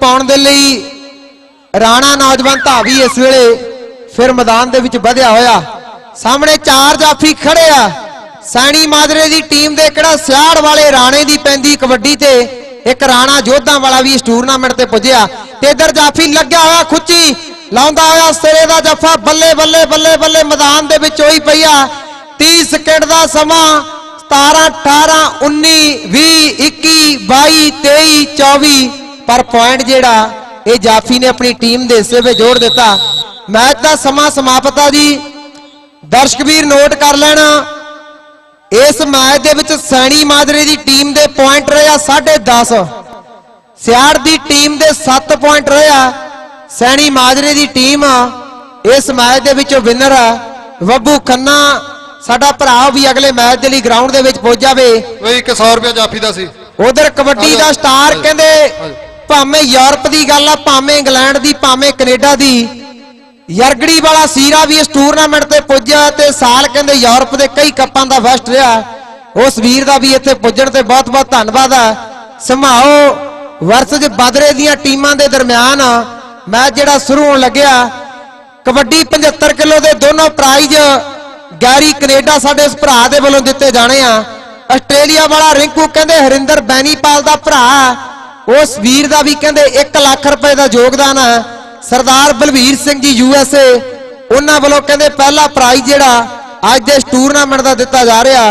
ਪਾਉਣ ਦੇ ਲਈ ਰਾਣਾ ਨੌਜਵਾਨ ਧਾਵੀ ਇਸ ਵੇਲੇ ਫਿਰ ਮੈਦਾਨ ਦੇ ਵਿੱਚ ਵਧਿਆ ਹੋਇਆ। ਸਾਹਮਣੇ ਚਾਰ ਜਾਫੀ ਖੜੇ ਆ। ਸੈਣੀ ਮਾਜਰੇ ਦੀ ਟੀਮ ਦੇ ਕਿਹੜਾ ਸਿਆੜ ਵਾਲੇ ਰਾਣੇ ਦੀ ਪੈਂਦੀ ਕਬੱਡੀ ਤੇ ਇੱਕ ਰਾਣਾ ਜੋਧਾਂ ਵਾਲਾ ਵੀ ਇਸ ਟੂਰਨਾਮੈਂਟ ਤੇ ਪੁੱਜਿਆ। ਤੇ ਇਧਰ ਜਾਫੀ ਲੱਗਿਆ ਹੋਇਆ ਖੁੱਚੀ, ਲਾਉਂਦਾ ਹੋਇਆ ਸਿਰੇ ਦਾ ਜੱਫਾ, ਬੱਲੇ ਬੱਲੇ ਬੱਲੇ ਬੱਲੇ ਮੈਦਾਨ ਦੇ ਵਿੱਚ ਹੋਈ ਪਈ ਆ। 30 ਸਕਿੰਟ ਦਾ ਸਮਾਂ 17 18 19 20 21 22 23 24 ਪਰ ਪੁਆਇੰਟ ਜਿਹੜਾ ਇਹ ਜਾਫੀ ਨੇ ਆਪਣੀ ਟੀਮ ਦੇ ਹਿੱਸੇ ਵਿੱਚ ਜੋੜ ਦਿੱਤਾ। ਮੈਚ ਦਾ ਸਮਾਂ ਸਮਾਪਤ ਆ ਜੀ। ਦਰਸ਼ਕ ਵੀਰ ਨੋਟ ਕਰ ਲੈਣਾ। ਇਸ ਮੈਚ ਦੇ ਵਿੱਚ ਸੈਣੀ ਮਾਜਰੇ ਦੀ ਟੀਮ ਦੇ ਪੁਆਇੰਟ ਰਹੇ ਆ 10.5 ਸਿਆੜ ਦੀ ਟੀਮ ਦੇ 7 ਪੁਆਇੰਟ ਰਹੇ ਆ। ਸੈਣੀ ਮਾਜਰੇ ਦੀ ਟੀਮ ਇਸ ਮੈਚ ਦੇ ਵਿੱਚੋਂ ਵਿਨਰ ਆ। ਬੱਬੂ ਖੰਨਾ ਸਾਡਾ ਭਰਾ ਵੀ ਅਗਲੇ ਮੈਚ ਦੇ ਲਈ ਗਰਾਊਂਡ ਦੇ ਵਿੱਚ ਪਹੁੰਚ ਜਾਵੇ। ਬਈ 100 ਰੁਪਏ ਜਾਫੀ ਦਾ ਸੀ। ਉਧਰ ਕਬੱਡੀ ਦਾ ਸਟਾਰ ਕਹਿੰਦੇ ਭਾਵੇਂ ਯੂਰਪ ਦੀ ਗੱਲ ਆ, ਭਾਵੇਂ ਇੰਗਲੈਂਡ ਦੀ, ਭਾਵੇਂ ਕੈਨੇਡਾ ਦੀ। ਯਰਗੜੀ ਵਾਲਾ ਸੀਰਾ ਵੀ ਇਸ ਟੂਰਨਾਮੈਂਟ ਤੇ ਪੁੱਜਿਆ ਤੇ ਸਾਲ ਕਹਿੰਦੇ ਯੂਰਪ ਦੇ ਕਈ ਕੱਪਾਂ ਦਾ ਫਸਟ ਰਿਹਾ। ਉਸ ਵੀਰ ਦਾ ਵੀ ਇੱਥੇ ਪੁੱਜਣ ਤੇ ਬਹੁਤ-ਬਹੁਤ ਧੰਨਵਾਦ ਆ। ਸਮਾਓ ਵਰਸਜ ਬਦਰੇ ਦੀਆਂ ਟੀਮਾਂ ਦੇ ਦਰਮਿਆਨ ਮੈਚ ਜਿਹੜਾ ਸ਼ੁਰੂ ਹੋਣ ਲੱਗਿਆ। ਕਬੱਡੀ 75 ਕਿਲੋ ਦੇ ਦੋਨੋਂ ਪ੍ਰਾਈਜ਼ ਗੈਰੀ ਕੈਨੇਡਾ ਸਾਡੇ ਇਸ ਭਰਾ ਦੇ ਵੱਲੋਂ ਦਿੱਤੇ ਜਾਣੇ ਆ। ਆਸਟ੍ਰੇਲੀਆ ਵਾਲਾ ਰਿੰਕੂ ਕਹਿੰਦੇ ਹਰਿੰਦਰ ਬੈਨੀਪਾਲ ਦਾ ਭਰਾ। ਉਸ ਵੀਰ ਦਾ ਵੀ ਕਹਿੰਦੇ 1 ਲੱਖ ਰੁਪਏ ਦਾ ਯੋਗਦਾਨ ਹੈ ਸਰਦਾਰ Balvir Singh ji U S A, ਉਹਨਾਂ ਵੱਲੋਂ ਕਹਿੰਦੇ ਪਹਿਲਾ ਪ੍ਰਾਈਜ਼ ਜਿਹੜਾ ਅੱਜ ਦੇ ਇਸ ਟੂਰਨਾਮੈਂਟ ਦਾ ਦਿੱਤਾ ਜਾ ਰਿਹਾ।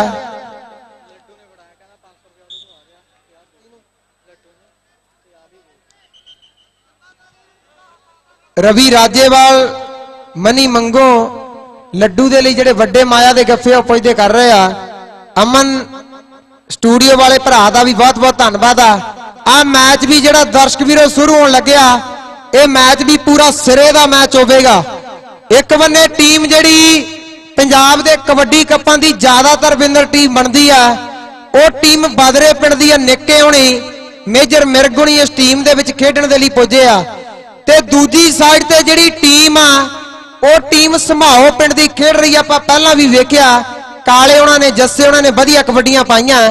ਰਵੀ ਰਾਜੇਵਾਲ, ਮਨੀ ਮੰਗੋ, ਲੱਡੂ ਦੇ ਲਈ ਜਿਹੜੇ ਵੱਡੇ ਮਾਇਆ ਦੇ ਗੱਫੇ ਉਹ ਪੁੱਜਦੇ ਕਰ ਰਹੇ ਆ। ਅਮਨ, ਸਟੂਡੀਓ ਵਾਲੇ ਭਰਾ ਦਾ ਵੀ ਬਹੁਤ ਬਹੁਤ ਧੰਨਵਾਦ ਆ। ਆ ਮੈਚ ਵੀ ਜਿਹੜਾ ਦਰਸ਼ਕ ਵੀਰੋ ਸ਼ੁਰੂ ਹੋਣ ਲੱਗਿਆ, ਇਹ ਮੈਚ ਵੀ ਪੂਰਾ ਸਿਰੇ ਦਾ ਮੈਚ ਹੋਵੇਗਾ। ਇੱਕ ਬੰਨੇ ਟੀਮ ਜਿਹੜੀ ਪੰਜਾਬ ਦੇ ਕਬੱਡੀ ਕੱਪਾਂ ਦੀ ਜ਼ਿਆਦਾਤਰ ਵਿਨਰ ਟੀਮ ਬਣਦੀ ਆ, ਉਹ ਟੀਮ ਬਦਰੇ ਪਿੰਡ ਦੀ ਆ, ਨਿੱਕੇ ਹੋਣੀ, ਮੇਜਰ ਮਿਰਗੁਣੀ ਇਸ ਟੀਮ ਦੇ ਵਿੱਚ ਖੇਡਣ ਦੇ ਲਈ ਪੁੱਜੇ ਆ। ਤੇ ਦੂਜੀ ਸਾਈਡ ਤੇ ਜਿਹੜੀ ਟੀਮ ਆ, ਉਹ ਟੀਮ ਸਮਾਓ ਪਿੰਡ ਦੀ ਖੇਡ ਰਹੀ ਆਪਾਂ ਪਹਿਲਾਂ ਵੀ ਵੇਖਿਆ, ਕਾਲੇ ਉਹਨਾਂ ਨੇ, ਜੱਸੇ ਉਹਨਾਂ ਨੇ ਵਧੀਆ ਕਬੱਡੀਆਂ ਪਾਈਆਂ।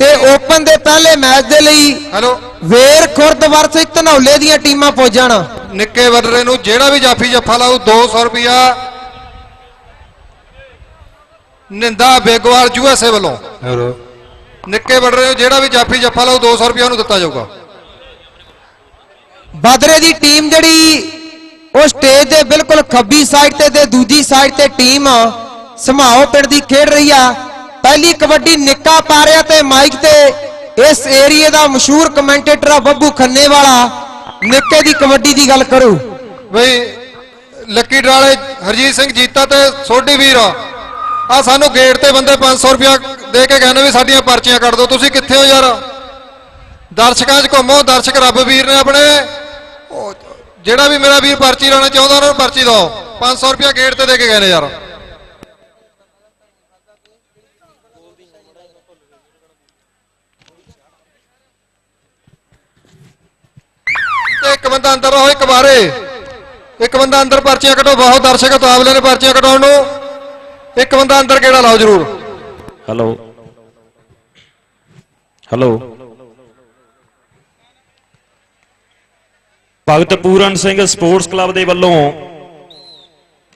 ਤੇ ਓਪਨ ਦੇ ਪਹਿਲੇ ਮੈਚ ਦੇ ਲਈ ਹੈਲੋ ਵੇਰ ਖੁਰਦ ਵਰਸ ਧਨੌਲੇ ਦੀਆਂ ਟੀਮਾਂ ਪਹੁੰਚਣ ਨਿੱਕੇ ਵਡਰੇ ਨੂੰ ਜਿਹੜਾ ਵੀ ਜਾਫੀ ਜੱਫਾ ਲਾਊ 200 ਰੁਪਿਆ ਨਿੰਦਾ ਬੇਗਵਾਲ ਯੂਐਸਏ ਵੱਲੋਂ। ਨਿੱਕੇ ਵਡਰੇ ਨੂੰ ਜਿਹੜਾ ਵੀ ਜਾਫੀ ਜੱਫਾ ਲਾਊ 200 ਰੁਪਿਆ ਉਹਨੂੰ ਦਿੱਤਾ ਜਾਊਗਾ। ਬਾਦਰੇ ਦੀ ਟੀਮ ਜਿਹੜੀ ਉਹ ਸਟੇਜ ਦੇ ਬਿਲਕੁਲ ਖੱਬੀ ਸਾਈਡ ਤੇ ਤੇ ਦੂਜੀ ਸਾਈਡ ਤੇ ਟੀਮ ਸਮਾਓ ਪਿੰਡ ਦੀ ਖੇਡ ਰਹੀ ਆ। ਪਹਿਲੀ ਕਬੱਡੀ ਨਿੱਕਾ ਪਾ ਤੇ ਮਾਈਕ ਤੇ ਇਸ ਏਰੀਏ ਦਾ ਮਸ਼ਹੂਰ ਕਮੈਂਟੇਟਰ ਆ ਬੱਬੂ ਖੰਨੇ ਵਾਲਾ ਨਿੱਕੇ ਦੀ ਕਬੱਡੀ ਦੀ ਗੱਲ ਕਰੂ। ਬਈ, ਲੱਕੀ ਡਰਾਲੇ ਹਰਜੀਤ ਸਿੰਘ ਜੀਤਾ ਤੇ ਸੋਢੀ ਵੀਰ ਆ। ਸਾਨੂੰ ਗੇਟ ਤੇ ਬੰਦੇ 500 ਰੁਪਿਆ ਦੇ ਕੇ ਕਹਿੰਦੇ ਵੀ ਸਾਡੀਆਂ ਪਰਚੀਆਂ ਕੱਢ ਦਿਓ। ਤੁਸੀਂ ਕਿੱਥੇ ਹੋ ਯਾਰ? ਦਰਸ਼ਕਾਂ 'ਚ ਘੁੰਮੋ। ਦਰਸ਼ਕ ਰੱਬ ਵੀਰ ਨੇ ਆਪਣੇ ਜਿਹੜਾ ਵੀ ਮੇਰਾ ਵੀਰ ਪਰਚੀ ਲਾਉਣਾ ਚਾਹੁੰਦਾ, ਉਹਨਾਂ ਨੂੰ ਪਰਚੀ ਦਿਓ। 500 ਰੁਪਿਆ ਗੇਟ ਤੇ ਦੇ ਕੇ ਗਏ ਨੇ ਯਾਰ। ਤੇ ਇੱਕ ਬੰਦਾ ਅੰਦਰ ਰਹੋ, ਇੱਕ ਬਾਰੇ ਇੱਕ ਬੰਦਾ ਅੰਦਰ ਪਰਚੀਆਂ ਕਟੋ ਬਹੁਤ ਦਰਸ਼ਕ ਤਾਬਲੇ ਨੇ ਪਰਚੀਆਂ ਕਟਾਉਣ ਨੂੰ। ਇੱਕ ਬੰਦਾ ਅੰਦਰ ਕਿਹੜਾ ਲਾਓ ਜਰੂਰ। Hello. Hello. Bhagat Puran Singh sports club ਦੇ ਵੱਲੋਂ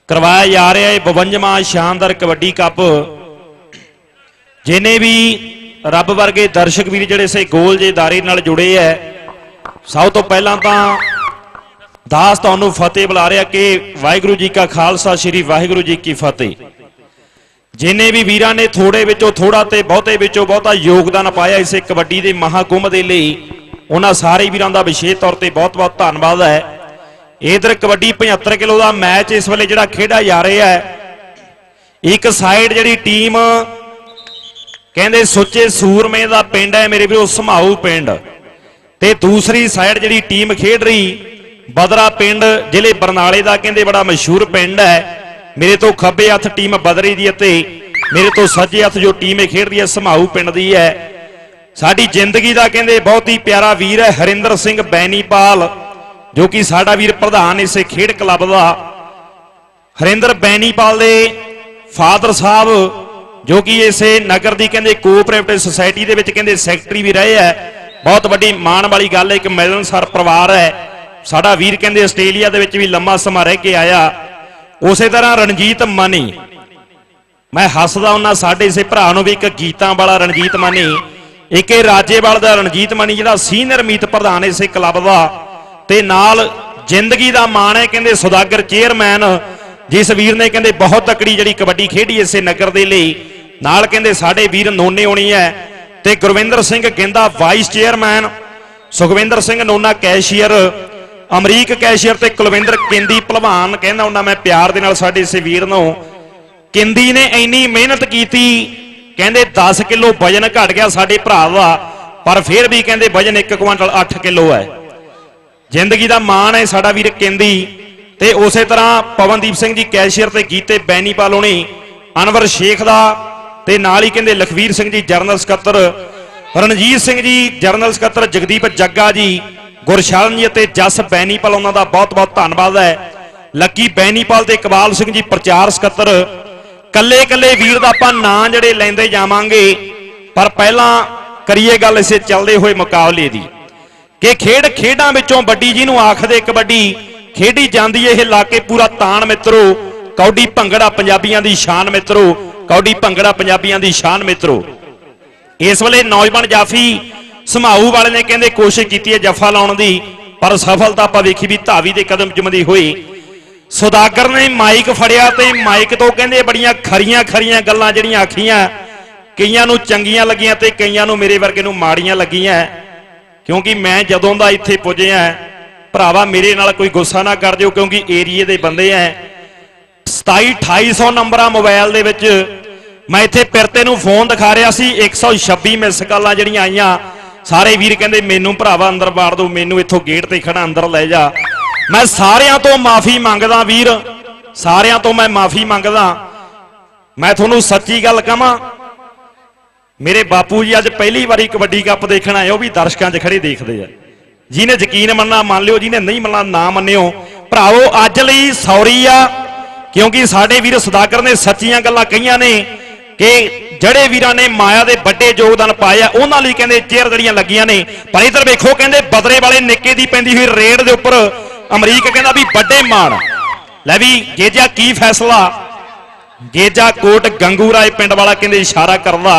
ਕਰਵਾਇਆ ਜਾ ਰਿਹਾ ਹੈ 52ਵਾਂ ਸ਼ਾਨਦਾਰ ਕਬੱਡੀ ਕੱਪ। ਜਿਨੇ ਵੀ ਰੱਬ ਵਰਗੇ ਦਰਸ਼ਕ ਵੀਰ ਜਿਹੜੇ ਸੇ ਗੋਲ ਜੇ ਦਾਰੇ ਨਾਲ ਜੁੜੇ ਐ ਸਭ ਤੋਂ ਪਹਿਲਾਂ ਤਾਂ ਦਾਸ ਤੁਹਾਨੂੰ ਫਤਿਹ ਬੁਲਾ ਰਿਹਾ ਕਿ ਵਾਹਿਗੁਰੂ ਜੀ ਕਾ ਖਾਲਸਾ, ਸ੍ਰੀ ਵਾਹਿਗੁਰੂ ਜੀ ਕੀ ਫਤਿਹ। ਜਿਨੇ ਵੀ ਵੀਰਾਂ ਨੇ ਥੋੜੇ ਵਿੱਚੋਂ ਥੋੜਾ ਤੇ ਬਹੁਤੇ ਵਿੱਚੋਂ ਬਹੁਤਾ ਯੋਗਦਾਨ ਪਾਇਆ ਇਸੇ ਕਬੱਡੀ ਦੇ ਮਹਾਕੁੰਭ ਦੇ ਲਈ, ਉਹਨਾਂ ਸਾਰੇ ਵੀਰਾਂ ਦਾ ਵਿਸ਼ੇਸ਼ ਤੌਰ ਤੇ ਬਹੁਤ-ਬਹੁਤ ਧੰਨਵਾਦ ਹੈ। ਇਧਰ ਕਬੱਡੀ 75 ਕਿਲੋ ਦਾ ਮੈਚ ਇਸ ਵੇਲੇ ਜਿਹੜਾ ਖੇਡਿਆ ਜਾ ਰਿਹਾ ਹੈ, ਇੱਕ ਸਾਈਡ ਜਿਹੜੀ ਟੀਮ ਕਹਿੰਦੇ ਸੁੱਚੇ ਸੂਰਮੇ ਦਾ ਪਿੰਡ ਹੈ, ਮੇਰੇ ਵੀਰੋ, ਸਮਾਊ ਪਿੰਡ। ਤੇ ਦੂਸਰੀ ਸਾਈਡ ਜਿਹੜੀ ਟੀਮ ਖੇਡ ਰਹੀ, ਬਦਰਾ ਪਿੰਡ, ਜ਼ਿਲ੍ਹੇ ਬਰਨਾਲੇ ਦਾ ਕਹਿੰਦੇ ਬੜਾ ਮਸ਼ਹੂਰ ਪਿੰਡ ਹੈ। ਮੇਰੇ ਤੋਂ ਖੱਬੇ ਹੱਥ ਟੀਮ ਬਦਰੀ ਦੀ ਅਤੇ ਮੇਰੇ ਤੋਂ ਸੱਜੇ ਹੱਥ ਜੋ ਟੀਮ ਇਹ ਖੇਡ ਰਹੀ ਹੈ, ਸਮਾਊ ਪਿੰਡ ਦੀ ਹੈ। ਸਾਡੀ ਜ਼ਿੰਦਗੀ ਦਾ ਕਹਿੰਦੇ ਬਹੁਤ ਹੀ ਪਿਆਰਾ ਵੀਰ ਹੈ, ਹਰਿੰਦਰ ਸਿੰਘ ਬੈਨੀਪਾਲ, ਜੋ ਕਿ ਸਾਡਾ ਵੀਰ ਪ੍ਰਧਾਨ ਇਸੇ ਖੇਡ ਕਲੱਬ ਦਾ। ਹਰਿੰਦਰ ਬੈਨੀਪਾਲ ਦੇ ਫਾਦਰ ਸਾਹਿਬ, ਜੋ ਕਿ ਇਸੇ ਨਗਰ ਦੀ ਕਹਿੰਦੇ ਕੋਆਪਰੇਟਿਵ ਸੁਸਾਇਟੀ ਦੇ ਵਿੱਚ ਕਹਿੰਦੇ ਸੈਕਟਰੀ ਵੀ ਰਹੇ ਹੈ। ਬਹੁਤ ਵੱਡੀ ਮਾਣ ਵਾਲੀ ਗੱਲ ਹੈ, ਇੱਕ ਮਿਲਣਸਾਰ ਪਰਿਵਾਰ ਹੈ। ਸਾਡਾ ਵੀਰ ਕਹਿੰਦੇ ਆਸਟ੍ਰੇਲੀਆ ਦੇ ਵਿੱਚ ਵੀ ਲੰਮਾ ਸਮਾਂ ਰਹਿ ਕੇ ਆਇਆ। ਉਸੇ ਤਰ੍ਹਾਂ ਰਣਜੀਤ ਮਾਨੀ। ਮੈਂ ਹੱਸਦਾ ਉਹਨਾਂ ਸਾਡੇ ਇਸੇ ਭਰਾ ਨੂੰ ਵੀ ਇੱਕ ਗੀਤਾਂ ਵਾਲਾ ਰਣਜੀਤ ਮਾਨੀ। ਇੱਕ ਇਹ ਰਾਜੇਵਾਲ ਦਾ ਰਣਜੀਤ ਮਾਨੀ, ਜਿਹੜਾ ਸੀਨੀਅਰ ਮੀਤ ਪ੍ਰਧਾਨ ਇਸੇ ਕਲੱਬ ਦਾ। ਤੇ ਨਾਲ ਜ਼ਿੰਦਗੀ ਦਾ ਮਾਣ ਹੈ, ਕਹਿੰਦੇ ਸੁਦਾਗਰ ਚੇਅਰਮੈਨ, ਜਿਸ ਵੀਰ ਨੇ ਕਹਿੰਦੇ ਬਹੁਤ ਤਕੜੀ ਜਿਹੜੀ ਕਬੱਡੀ ਖੇਡੀ ਇਸੇ ਨਗਰ ਦੇ ਲਈ। ਨਾਲ ਕਹਿੰਦੇ ਸਾਡੇ ਵੀਰ ਨੋਨੇ ਹੋਣੀ ਹੈ ਤੇ Gurwinder Singh Ginda vice chairman Sukhwinder Singh Nona cashier Amrik cashier ਤੇ ਕੁਲਵਿੰਦਰ ਕਿੰਦੀ ਭਲਵਾਨ ਕਹਿੰਦਾ ਉਹਨਾਂ ਮੈਂ ਪਿਆਰ ਦੇ ਨਾਲ ਸਾਡੇ ਇਸੇ ਵੀਰ ਨੂੰ। ਕਿੰਦੀ ਨੇ ਇੰਨੀ ਮਿਹਨਤ ਕੀਤੀ, ਕਹਿੰਦੇ 10 ਕਿਲੋ ਵਜਨ ਘਟ ਗਿਆ ਸਾਡੇ ਭਰਾ ਦਾ, ਪਰ ਫਿਰ ਵੀ ਕਹਿੰਦੇ ਵਜਨ 1 ਕੁਇੰਟਲ 8 ਕਿਲੋ ਹੈ। ਜ਼ਿੰਦਗੀ ਦਾ ਮਾਣ ਹੈ ਸਾਡਾ ਵੀਰ ਕਿੰਦੀ। ਤੇ ਉਸੇ ਤਰ੍ਹਾਂ ਪਵਨਦੀਪ ਸਿੰਘ ਜੀ ਕੈਸ਼ੀਅਰ ਤੇ ਗੀਤੇ ਬੈਨੀਪਾਲ ਹੋਣੀ ਅਨਵਰ ਸ਼ੇਖ ਦਾ ਤੇ ਨਾਲ ਹੀ ਕਹਿੰਦੇ ਲਖਵੀਰ ਸਿੰਘ ਜੀ, ਜਰਨਲ ਸਕੱਤਰ, ਰਣਜੀਤ ਸਿੰਘ ਜੀ, ਜਰਨਲ ਸਕੱਤਰ ਜਗਦੀਪ ਜੱਗਾ ਜੀ, ਗੁਰਸ਼ਰਨ ਜੀ ਅਤੇ ਜਸ ਬੈਨੀਪਾਲ, ਉਹਨਾਂ ਦਾ ਬਹੁਤ-ਬਹੁਤ ਧੰਨਵਾਦ ਹੈ। ਲੱਕੀ ਬੈਨੀਪਾਲ ਤੇ ਇਕਬਾਲ ਸਿੰਘ ਜੀ, ਪ੍ਰਚਾਰ ਸਕੱਤਰ ਕੱਲੇ ਕੱਲੇ ਵੀਰ ਦਾ ਆਪਾਂ ਨਾਂ ਜਿਹੜੇ ਲੈਂਦੇ ਜਾਵਾਂਗੇ, ਪਰ ਪਹਿਲਾਂ ਕਰੀਏ ਗੱਲ ਇਸੇ ਚੱਲਦੇ ਹੋਏ ਮੁਕਾਬਲੇ ਦੀ। ਕਿ ਖੇਡ ਖੇਡਾਂ ਵਿੱਚੋਂ ਵੱਡੀ ਜਿਹਨੂੰ ਆਖਦੇ ਕਬੱਡੀ, ਖੇਡੀ ਜਾਂਦੀ ਇਹ ਲਾ ਕੇ ਪੂਰਾ ਤਾਣ ਮਿੱਤਰੋ, ਕੌਡੀ ਭੰਗੜਾ ਪੰਜਾਬੀਆਂ ਦੀ ਸ਼ਾਨ ਮਿੱਤਰੋ ਕੌਡੀ ਭੰਗੜਾ ਪੰਜਾਬੀਆਂ ਦੀ ਸ਼ਾਨ ਮਿੱਤਰੋ। ਇਸ ਵੇਲੇ ਨੌਜਵਾਨ ਜਾਫੀ ਸਮਾਊ ਵਾਲੇ ਨੇ ਕਹਿੰਦੇ ਕੋਸ਼ਿਸ਼ ਕੀਤੀ ਹੈ ਜਫਾ ਲਾਉਣ ਦੀ, ਪਰ ਸਫਲਤਾ ਆਪਾਂ ਵੇਖੀ ਵੀ ਧਾਵੀ ਦੇ ਕਦਮ ਚੁੰਮਦੀ ਹੋਈ। ਸੁਦਾਗਰ ਨੇ ਮਾਈਕ ਫੜਿਆ ਤੇ ਮਾਈਕ ਤੋਂ ਕਹਿੰਦੇ ਬੜੀਆਂ ਖਰੀਆਂ ਖਰੀਆਂ ਗੱਲਾਂ ਜਿਹੜੀਆਂ ਆਖੀਆਂ, ਕਈਆਂ ਨੂੰ ਚੰਗੀਆਂ ਲੱਗੀਆਂ ਤੇ ਕਈਆਂ ਨੂੰ ਮੇਰੇ ਵਰਗੇ ਨੂੰ ਮਾੜੀਆਂ ਲੱਗੀਆਂ। ਕਿਉਂਕਿ ਮੈਂ ਜਦੋਂ ਦਾ ਇੱਥੇ ਪੁੱਜਿਆ, ਭਰਾਵਾ ਮੇਰੇ ਨਾਲ ਕੋਈ ਗੁੱਸਾ ਨਾ ਕਰ ਦਿਓ ਕਿਉਂਕਿ ਏਰੀਏ ਦੇ ਬੰਦੇ ਐ। 27 2800 ਨੰਬਰਾਂ ਮੋਬਾਈਲ ਦੇ ਵਿੱਚ ਮੈਂ ਇੱਥੇ ਪਿਰਤੇ ਨੂੰ ਫੋਨ ਦਿਖਾ ਰਿਹਾ ਸੀ 126 ਮਿਸ ਕਾਲਾਂ ਜਿਹੜੀਆਂ ਆਈਆਂ। ਸਾਰੇ ਵੀਰ ਕਹਿੰਦੇ, ਮੈਨੂੰ ਭਰਾਵਾ ਅੰਦਰ ਬਾੜ ਦਿਓ, ਮੈਨੂੰ ਇੱਥੋਂ ਗੇਟ ਤੇ ਖੜਾ, ਅੰਦਰ ਲੈ ਜਾ। ਮੈਂ ਸਾਰਿਆਂ ਤੋਂ ਮਾਫੀ ਮੰਗਦਾ ਵੀਰ, ਸਾਰਿਆਂ ਤੋਂ ਮੈਂ ਮਾਫੀ ਮੰਗਦਾ। ਮੈਂ ਤੁਹਾਨੂੰ ਸੱਚੀ ਗੱਲ ਕਹਾਂ, ਮੇਰੇ ਬਾਪੂ ਜੀ ਅੱਜ ਪਹਿਲੀ ਵਾਰੀ ਕਬੱਡੀ ਕੱਪ ਦੇਖਣ ਆਏ, ਉਹ ਵੀ ਦਰਸ਼ਕਾਂ 'ਚ ਖੜੇ ਦੇਖਦੇ ਆ। ਜਿਹਨੇ ਯਕੀਨ ਮੰਨਣਾ ਮੰਨ ਲਿਓ, ਜਿਹਨੇ ਨਹੀਂ ਮੰਨਣਾ ਨਾ ਮੰਨਿਓ। ਭਰਾਵੋ, ਅੱਜ ਲਈ ਸੌਰੀ ਆ। ਕਿਉਂਕਿ ਸਾਡੇ ਵੀਰ ਸੁਦਾਗਰ ਨੇ ਸੱਚੀਆਂ ਗੱਲਾਂ ਕਹੀਆਂ ਨੇ ਕਿ ਜਿਹੜੇ ਵੀਰਾਂ ਨੇ ਮਾਇਆ ਦੇ ਵੱਡੇ ਯੋਗਦਾਨ ਪਾਏ ਆ ਉਹਨਾਂ ਲਈ ਕਹਿੰਦੇ ਚੇਅਰ ਜਿਹੜੀਆਂ ਲੱਗੀਆਂ ਨੇ। ਪਰ ਇਧਰ ਵੇਖੋ ਕਹਿੰਦੇ ਬਦਰੇ ਵਾਲੇ ਨਿੱਕੇ ਦੀ ਪੈਂਦੀ ਹੋਈ ਰੇਡ ਦੇ ਉੱਪਰ ਅਮਰੀਕ ਕਹਿੰਦਾ ਵੀ ਵੱਡੇ ਮਾਣ। ਲੈ ਵੀ ਗੇਜਾ ਕੀ ਫੈਸਲਾ? ਗੇਜਾ ਕੋਟ ਗੰਗੂ ਰਾਏ ਪਿੰਡ ਵਾਲਾ ਕਹਿੰਦੇ ਇਸ਼ਾਰਾ ਕਰਦਾ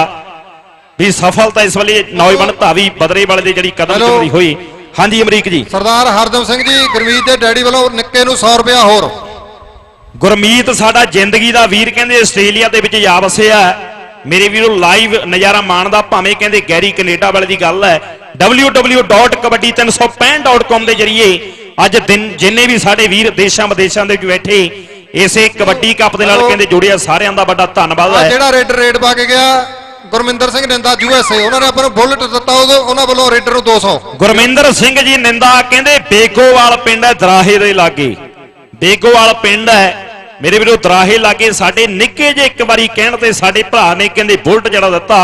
ਵੀ ਸਫਲਤਾ ਇਸ ਵੇਲੇ ਨੌਜਵਾਨ ਧਾਵੀ ਬਦਰੇ ਵਾਲੇ ਦੀ ਜਿਹੜੀ ਕਦਮ। ਚੁੰਮਦੀ ਹੋਈ। ਹਾਂਜੀ ਅਮਰੀਕ ਜੀ। ਸਰਦਾਰ ਹਰਦਮ ਸਿੰਘ ਜੀ ਗੁਰਮੀਤ ਦੇ ਡੈਡੀ ਵੱਲੋਂ ਨਿੱਕੇ ਨੂੰ 100 ਰੁਪਇਆ ਹੋਰ। ਗੁਰਮੀਤ ਸਾਡਾ ਜ਼ਿੰਦਗੀ ਦਾ ਵੀਰ ਕਹਿੰਦੇ ਆਸਟ੍ਰੇਲੀਆ ਦੇ ਵਿੱਚ ਜਾ ਵਸਿਆ ਮੇਰੇ ਵੀਰੋ ਲਾਈਵ ਨਜ਼ਾਰਾ ਮਾਣਦਾ ਭਾਵੇਂ ਕਹਿੰਦੇ ਗੈਰੀ ਕੈਨੇਡਾ ਵਾਲੇ ਦੀ ਗੱਲ ਹੈ। www.kabaddi365.com ਦੇ ਜਰੀਏ ਅੱਜ ਦਿਨ ਜਿੰਨੇ ਵੀ ਸਾਡੇ ਵੀਰ ਦੇਸ਼ਾਂ ਵਿਦੇਸ਼ਾਂ ਦੇ ਵਿੱਚ ਬੈਠੇ ਇਸੇ ਕਬੱਡੀ ਕੱਪ ਦੇ ਨਾਲ। ਕਹਿੰਦੇ ਜੁੜਿਆ ਸਾਰਿਆਂ ਦਾ ਵੱਡਾ ਧੰਨਵਾਦ ਹੈ। ਜਿਹੜਾ ਰੇਡਰ ਰੇਡ ਪਾ ਕੇ ਗਿਆ ਗੁਰਮਿੰਦਰ ਸਿੰਘ ਨਿੰਦਾ ਯੂਐਸਏ ਉਹਨਾਂ ਨੇ ਆਪਾਂ ਨੂੰ ਬੁਲਟ ਦਿੱਤਾ ਉਦੋਂ ਉਹਨਾਂ ਵੱਲੋਂ ਰੇਡਰ ਨੂੰ 200 ਗੁਰਮਿੰਦਰ ਸਿੰਘ ਜੀ ਨਿੰਦਾ ਕਹਿੰਦੇ ਬੇਗੋਵਾਲ ਪਿੰਡ ਹੈ ਦਰਾਹੇ ਦੇ ਲਾਗੇ। ਬੇਗੋਵਾਲ ਪਿੰਡ ਹੈ ਮੇਰੇ ਵੀਰੋ, ਦਰਾਹੇ ਲਾਗੇ ਸਾਡੇ ਨਿੱਕੇ ਜੇ ਇੱਕ ਵਾਰੀ ਕਹਿਣ ਤੇ ਸਾਡੇ ਭਰਾ ਨੇ ਕਹਿੰਦੇ, ਬੁਲਟ ਜਿਹੜਾ ਦਿੱਤਾ,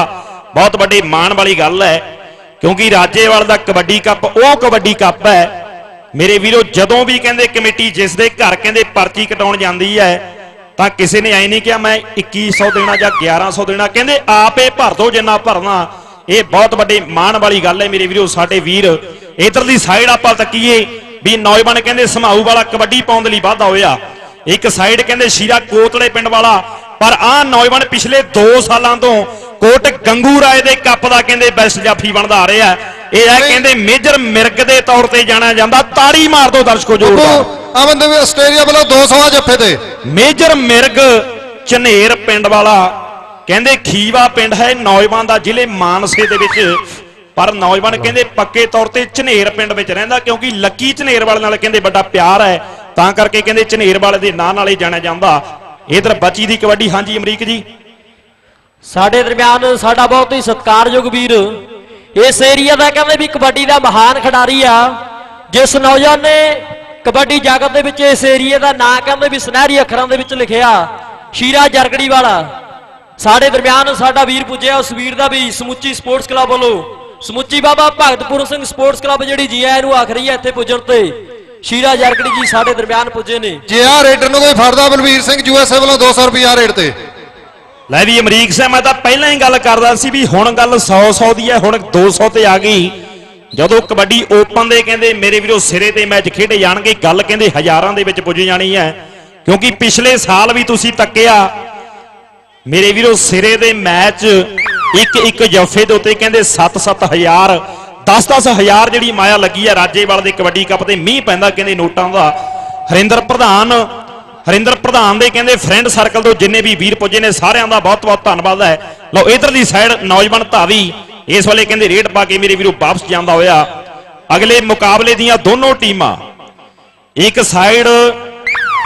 ਬਹੁਤ ਵੱਡੇ ਮਾਣ ਵਾਲੀ ਗੱਲ ਹੈ, ਕਿਉਂਕਿ ਰਾਜੇਵਾਲ ਦਾ ਕਬੱਡੀ ਕੱਪ, ਉਹ ਕਬੱਡੀ ਕੱਪ ਹੈ। ਮੇਰੇ ਵੀਰੋ, ਜਦੋਂ ਵੀ ਕਹਿੰਦੇ ਕਮੇਟੀ ਜਿਸ ਦੇ ਘਰ ਕਹਿੰਦੇ ਪਰਚੀ ਕਟਾਉਣ ਜਾਂਦੀ ਹੈ, ਤਾਂ ਕਿਸੇ ਨੇ ਐ ਨਹੀਂ ਕਿਹਾ, ਮੈਂ 2100 ਦੇਣਾ ਜਾਂ 1100 ਦੇਣਾ, ਕਹਿੰਦੇ ਆਪੇ ਭਰ ਦੋ ਜਿੰਨਾ ਭਰਨਾ। ਇਹ ਬਹੁਤ ਵੱਡੇ ਮਾਣ ਵਾਲੀ ਗੱਲ ਹੈ ਮੇਰੇ ਵੀਰੋ, ਸਾਡੇ ਵੀਰ। ਇਧਰਲੀ ਸਾਈਡ ਆਪਾਂ ਤੱਕੀਏ, ਵੀ ਨੌਜਵਾਨ ਕਹਿੰਦੇ ਸਮਾਊ ਵਾਲਾ ਕਬੱਡੀ ਪਾਉਣ ਦੇ ਲਈ ਵਾਧਾ ਹੋਇਆ। ਇੱਕ ਸਾਈਡ ਕਹਿੰਦੇ ਸ਼ੀਰਾ ਕੋਤਲੇ ਪਿੰਡ ਵਾਲਾ ਪਰ ਆਹ ਨੌਜਵਾਨ ਪਿਛਲੇ 2 ਸਾਲਾਂ ਤੋਂ ਕੋਟ ਗੰਗੂ ਰਾਏ ਦੇ ਕੱਪ ਦਾ ਕਹਿੰਦੇ ਬੈਸਟ ਜਾਫੀ ਬਣਦਾ ਆ ਰਿਹਾ ਇਹ ਹੈ ਕਹਿੰਦੇ ਮੇਜਰ ਮਿਰਗ ਦੇ ਤੌਰ ਤੇ ਜਾਣਿਆ ਜਾਂਦਾ। ਤਾੜੀ ਮਾਰ ਦੋ ਦਰਸ਼ਕੋ ਉਹ ਅਮਨ ਦੇ ਆਸਟ੍ਰੇਲੀਆ ਵੱਲੋਂ 200 ਆ ਜੱਫੇ ਤੇ। ਮੇਜਰ ਮਿਰਗ ਝਨੇਰ ਪਿੰਡ ਵਾਲਾ ਕਹਿੰਦੇ ਖੀਵਾ ਪਿੰਡ ਹੈ ਨੌਜਵਾਨ ਦਾ ਜ਼ਿਲ੍ਹੇ ਮਾਨਸੇ ਦੇ ਵਿੱਚ। ਪਰ ਨੌਜਵਾਨ ਕਹਿੰਦੇ ਪੱਕੇ ਤੌਰ ਤੇ ਝਨੇਰ ਪਿੰਡ ਵਿੱਚ ਰਹਿੰਦਾ ਕਿਉਂਕਿ ਲੱਕੀ ਝਨੇਰ ਵਾਲੇ ਨਾਲ ਕਹਿੰਦੇ ਵੱਡਾ ਪਿਆਰ ਹੈ। ਤਾਂ ਕਰਕੇ ਕਹਿੰਦੇ ਝਨੇਰ ਵਾਲੇ ਦੇ ਨਾਂ ਨਾਲ ਹੀ ਜਾਣਿਆ ਜਾਂਦਾ। ਇਧਰ ਬੱਚੀ ਦੀ ਕਬੱਡੀ, ਹਾਂਜੀ ਅਮਰੀਕ ਜੀ। ਸਾਡੇ ਦਰਮਿਆਨ ਸਾਡਾ ਬਹੁਤ ਹੀ ਸਤਿਕਾਰਯੋਗ ਵੀਰ। ਇਸ ਏਰੀਆ ਦਾ ਕਹਿੰਦੇ ਵੀ ਕਬੱਡੀ ਦਾ ਮਹਾਨ ਖਿਡਾਰੀ ਆ। ਜਿਸ ਨੌਜਵਾਨ ਨੇ ਕਬੱਡੀ ਜਗਤ ਦੇ ਵਿੱਚ ਇਸ ਏਰੀਆ ਦਾ ਨਾਂ ਕਹਿੰਦੇ ਵੀ ਸੁਨਹਿਰੀ ਅੱਖਰਾਂ ਦੇ ਵਿੱਚ ਲਿਖਿਆ, ਸ਼ੀਰਾ ਜਰਗੜੀ ਵਾਲਾ ਸਾਡੇ ਦਰਮਿਆਨ ਸਾਡਾ ਵੀਰ ਪੁੱਜਿਆ ਉਸ ਵੀਰ ਦਾ ਵੀ ਸਮੁੱਚੀ ਸਪੋਰਟਸ ਕਲੱਬ ਵੱਲੋਂ। ਸਮੁੱਚੀ ਬਾਬਾ ਭਗਤਪੁਰ ਸਿੰਘ ਸਪੋਰਟਸ ਕਲੱਬ ਜਿਹੜੀ ਜੀ ਆਇਆਂ ਨੂੰ ਆਖ ਰਹੀ ਹੈ ਇੱਥੇ ਪੁੱਜਣ ਤੇ। ਸ਼ੀਰਾ ਜਰਗੜੀ ਜੀ ਸਾਡੇ ਦਰਮਿਆਨ ਪੁੱਜੇ ਨੇ। ਜੇ ਆ ਰੇਡਰ ਨੂੰ ਕੋਈ ਫੜਦਾ ਬਲਵੀਰ ਸਿੰਘ ਯੂਐਸਏ ਵੱਲੋਂ 200 ਰੁਪਏ ਰੇਟ ਤੇ। ਲੈ ਵੀ ਅਮਰੀਕ ਸਿੰਘ ਮੈਂ ਤਾਂ ਪਹਿਲਾਂ ਹੀ ਗੱਲ ਕਰਦਾ ਸੀ ਵੀ ਹੁਣ ਗੱਲ 100 100 ਦੀ ਹੈ ਹੁਣ 200 ਤੇ ਆ ਗਈ। ਜਦੋਂ ਕਬੱਡੀ ਓਪਨ ਦੇ ਕਹਿੰਦੇ ਮੇਰੇ ਵੀਰੋ ਸਿਰੇ ਤੇ ਮੈਚ ਖੇਡੇ ਜਾਣਗੇ ਗੱਲ ਕਹਿੰਦੇ ਹਜ਼ਾਰਾਂ ਦੇ ਵਿੱਚ ਪੁੱਜ ਜਾਣੀ ਹੈ। ਕਿਉਂਕਿ ਪਿਛਲੇ ਸਾਲ ਵੀ ਤੁਸੀਂ ਤੱਕਿਆ ਮੇਰੇ ਵੀਰੋ ਸਿਰੇ ਦੇ ਮੈਚ ਇੱਕ ਇੱਕ ਜਫੇ ਦੇ ਉੱਤੇ ਕਹਿੰਦੇ 7-7000 10-10000 ਜਿਹੜੀ ਮਾਇਆ ਲੱਗੀ ਆ ਰਾਜੇਵਾਲ ਦੇ ਕਬੱਡੀ ਕੱਪ ਤੇ, ਮੀਂਹ ਪੈਂਦਾ ਕਹਿੰਦੇ ਨੋਟਾਂ ਦਾ। ਹਰਿੰਦਰ ਪ੍ਰਧਾਨ ਹਰਿੰਦਰ ਪ੍ਰਧਾਨ ਦੇ ਕਹਿੰਦੇ ਫਰੈਂਡ ਸਰਕਲ ਤੋਂ ਜਿੰਨੇ ਵੀ ਵੀਰ ਪੁੱਜੇ ਨੇ ਸਾਰਿਆਂ ਦਾ ਬਹੁਤ-ਬਹੁਤ ਧੰਨਵਾਦ ਹੈ। ਲਓ, ਇਧਰਲੀ ਸਾਈਡ ਨੌਜਵਾਨ ਧਾਵੀ, ਇਸ ਵਾਲੇ ਕਹਿੰਦੇ ਰੇਟ ਪਾ ਕੇ ਮੇਰੇ ਵੀਰੋ ਵਾਪਸ ਜਾਂਦਾ ਹੋਇਆ। ਅਗਲੇ ਮੁਕਾਬਲੇ ਦੀਆਂ ਦੋਨੋਂ ਟੀਮਾਂ। ਇੱਕ ਸਾਈਡ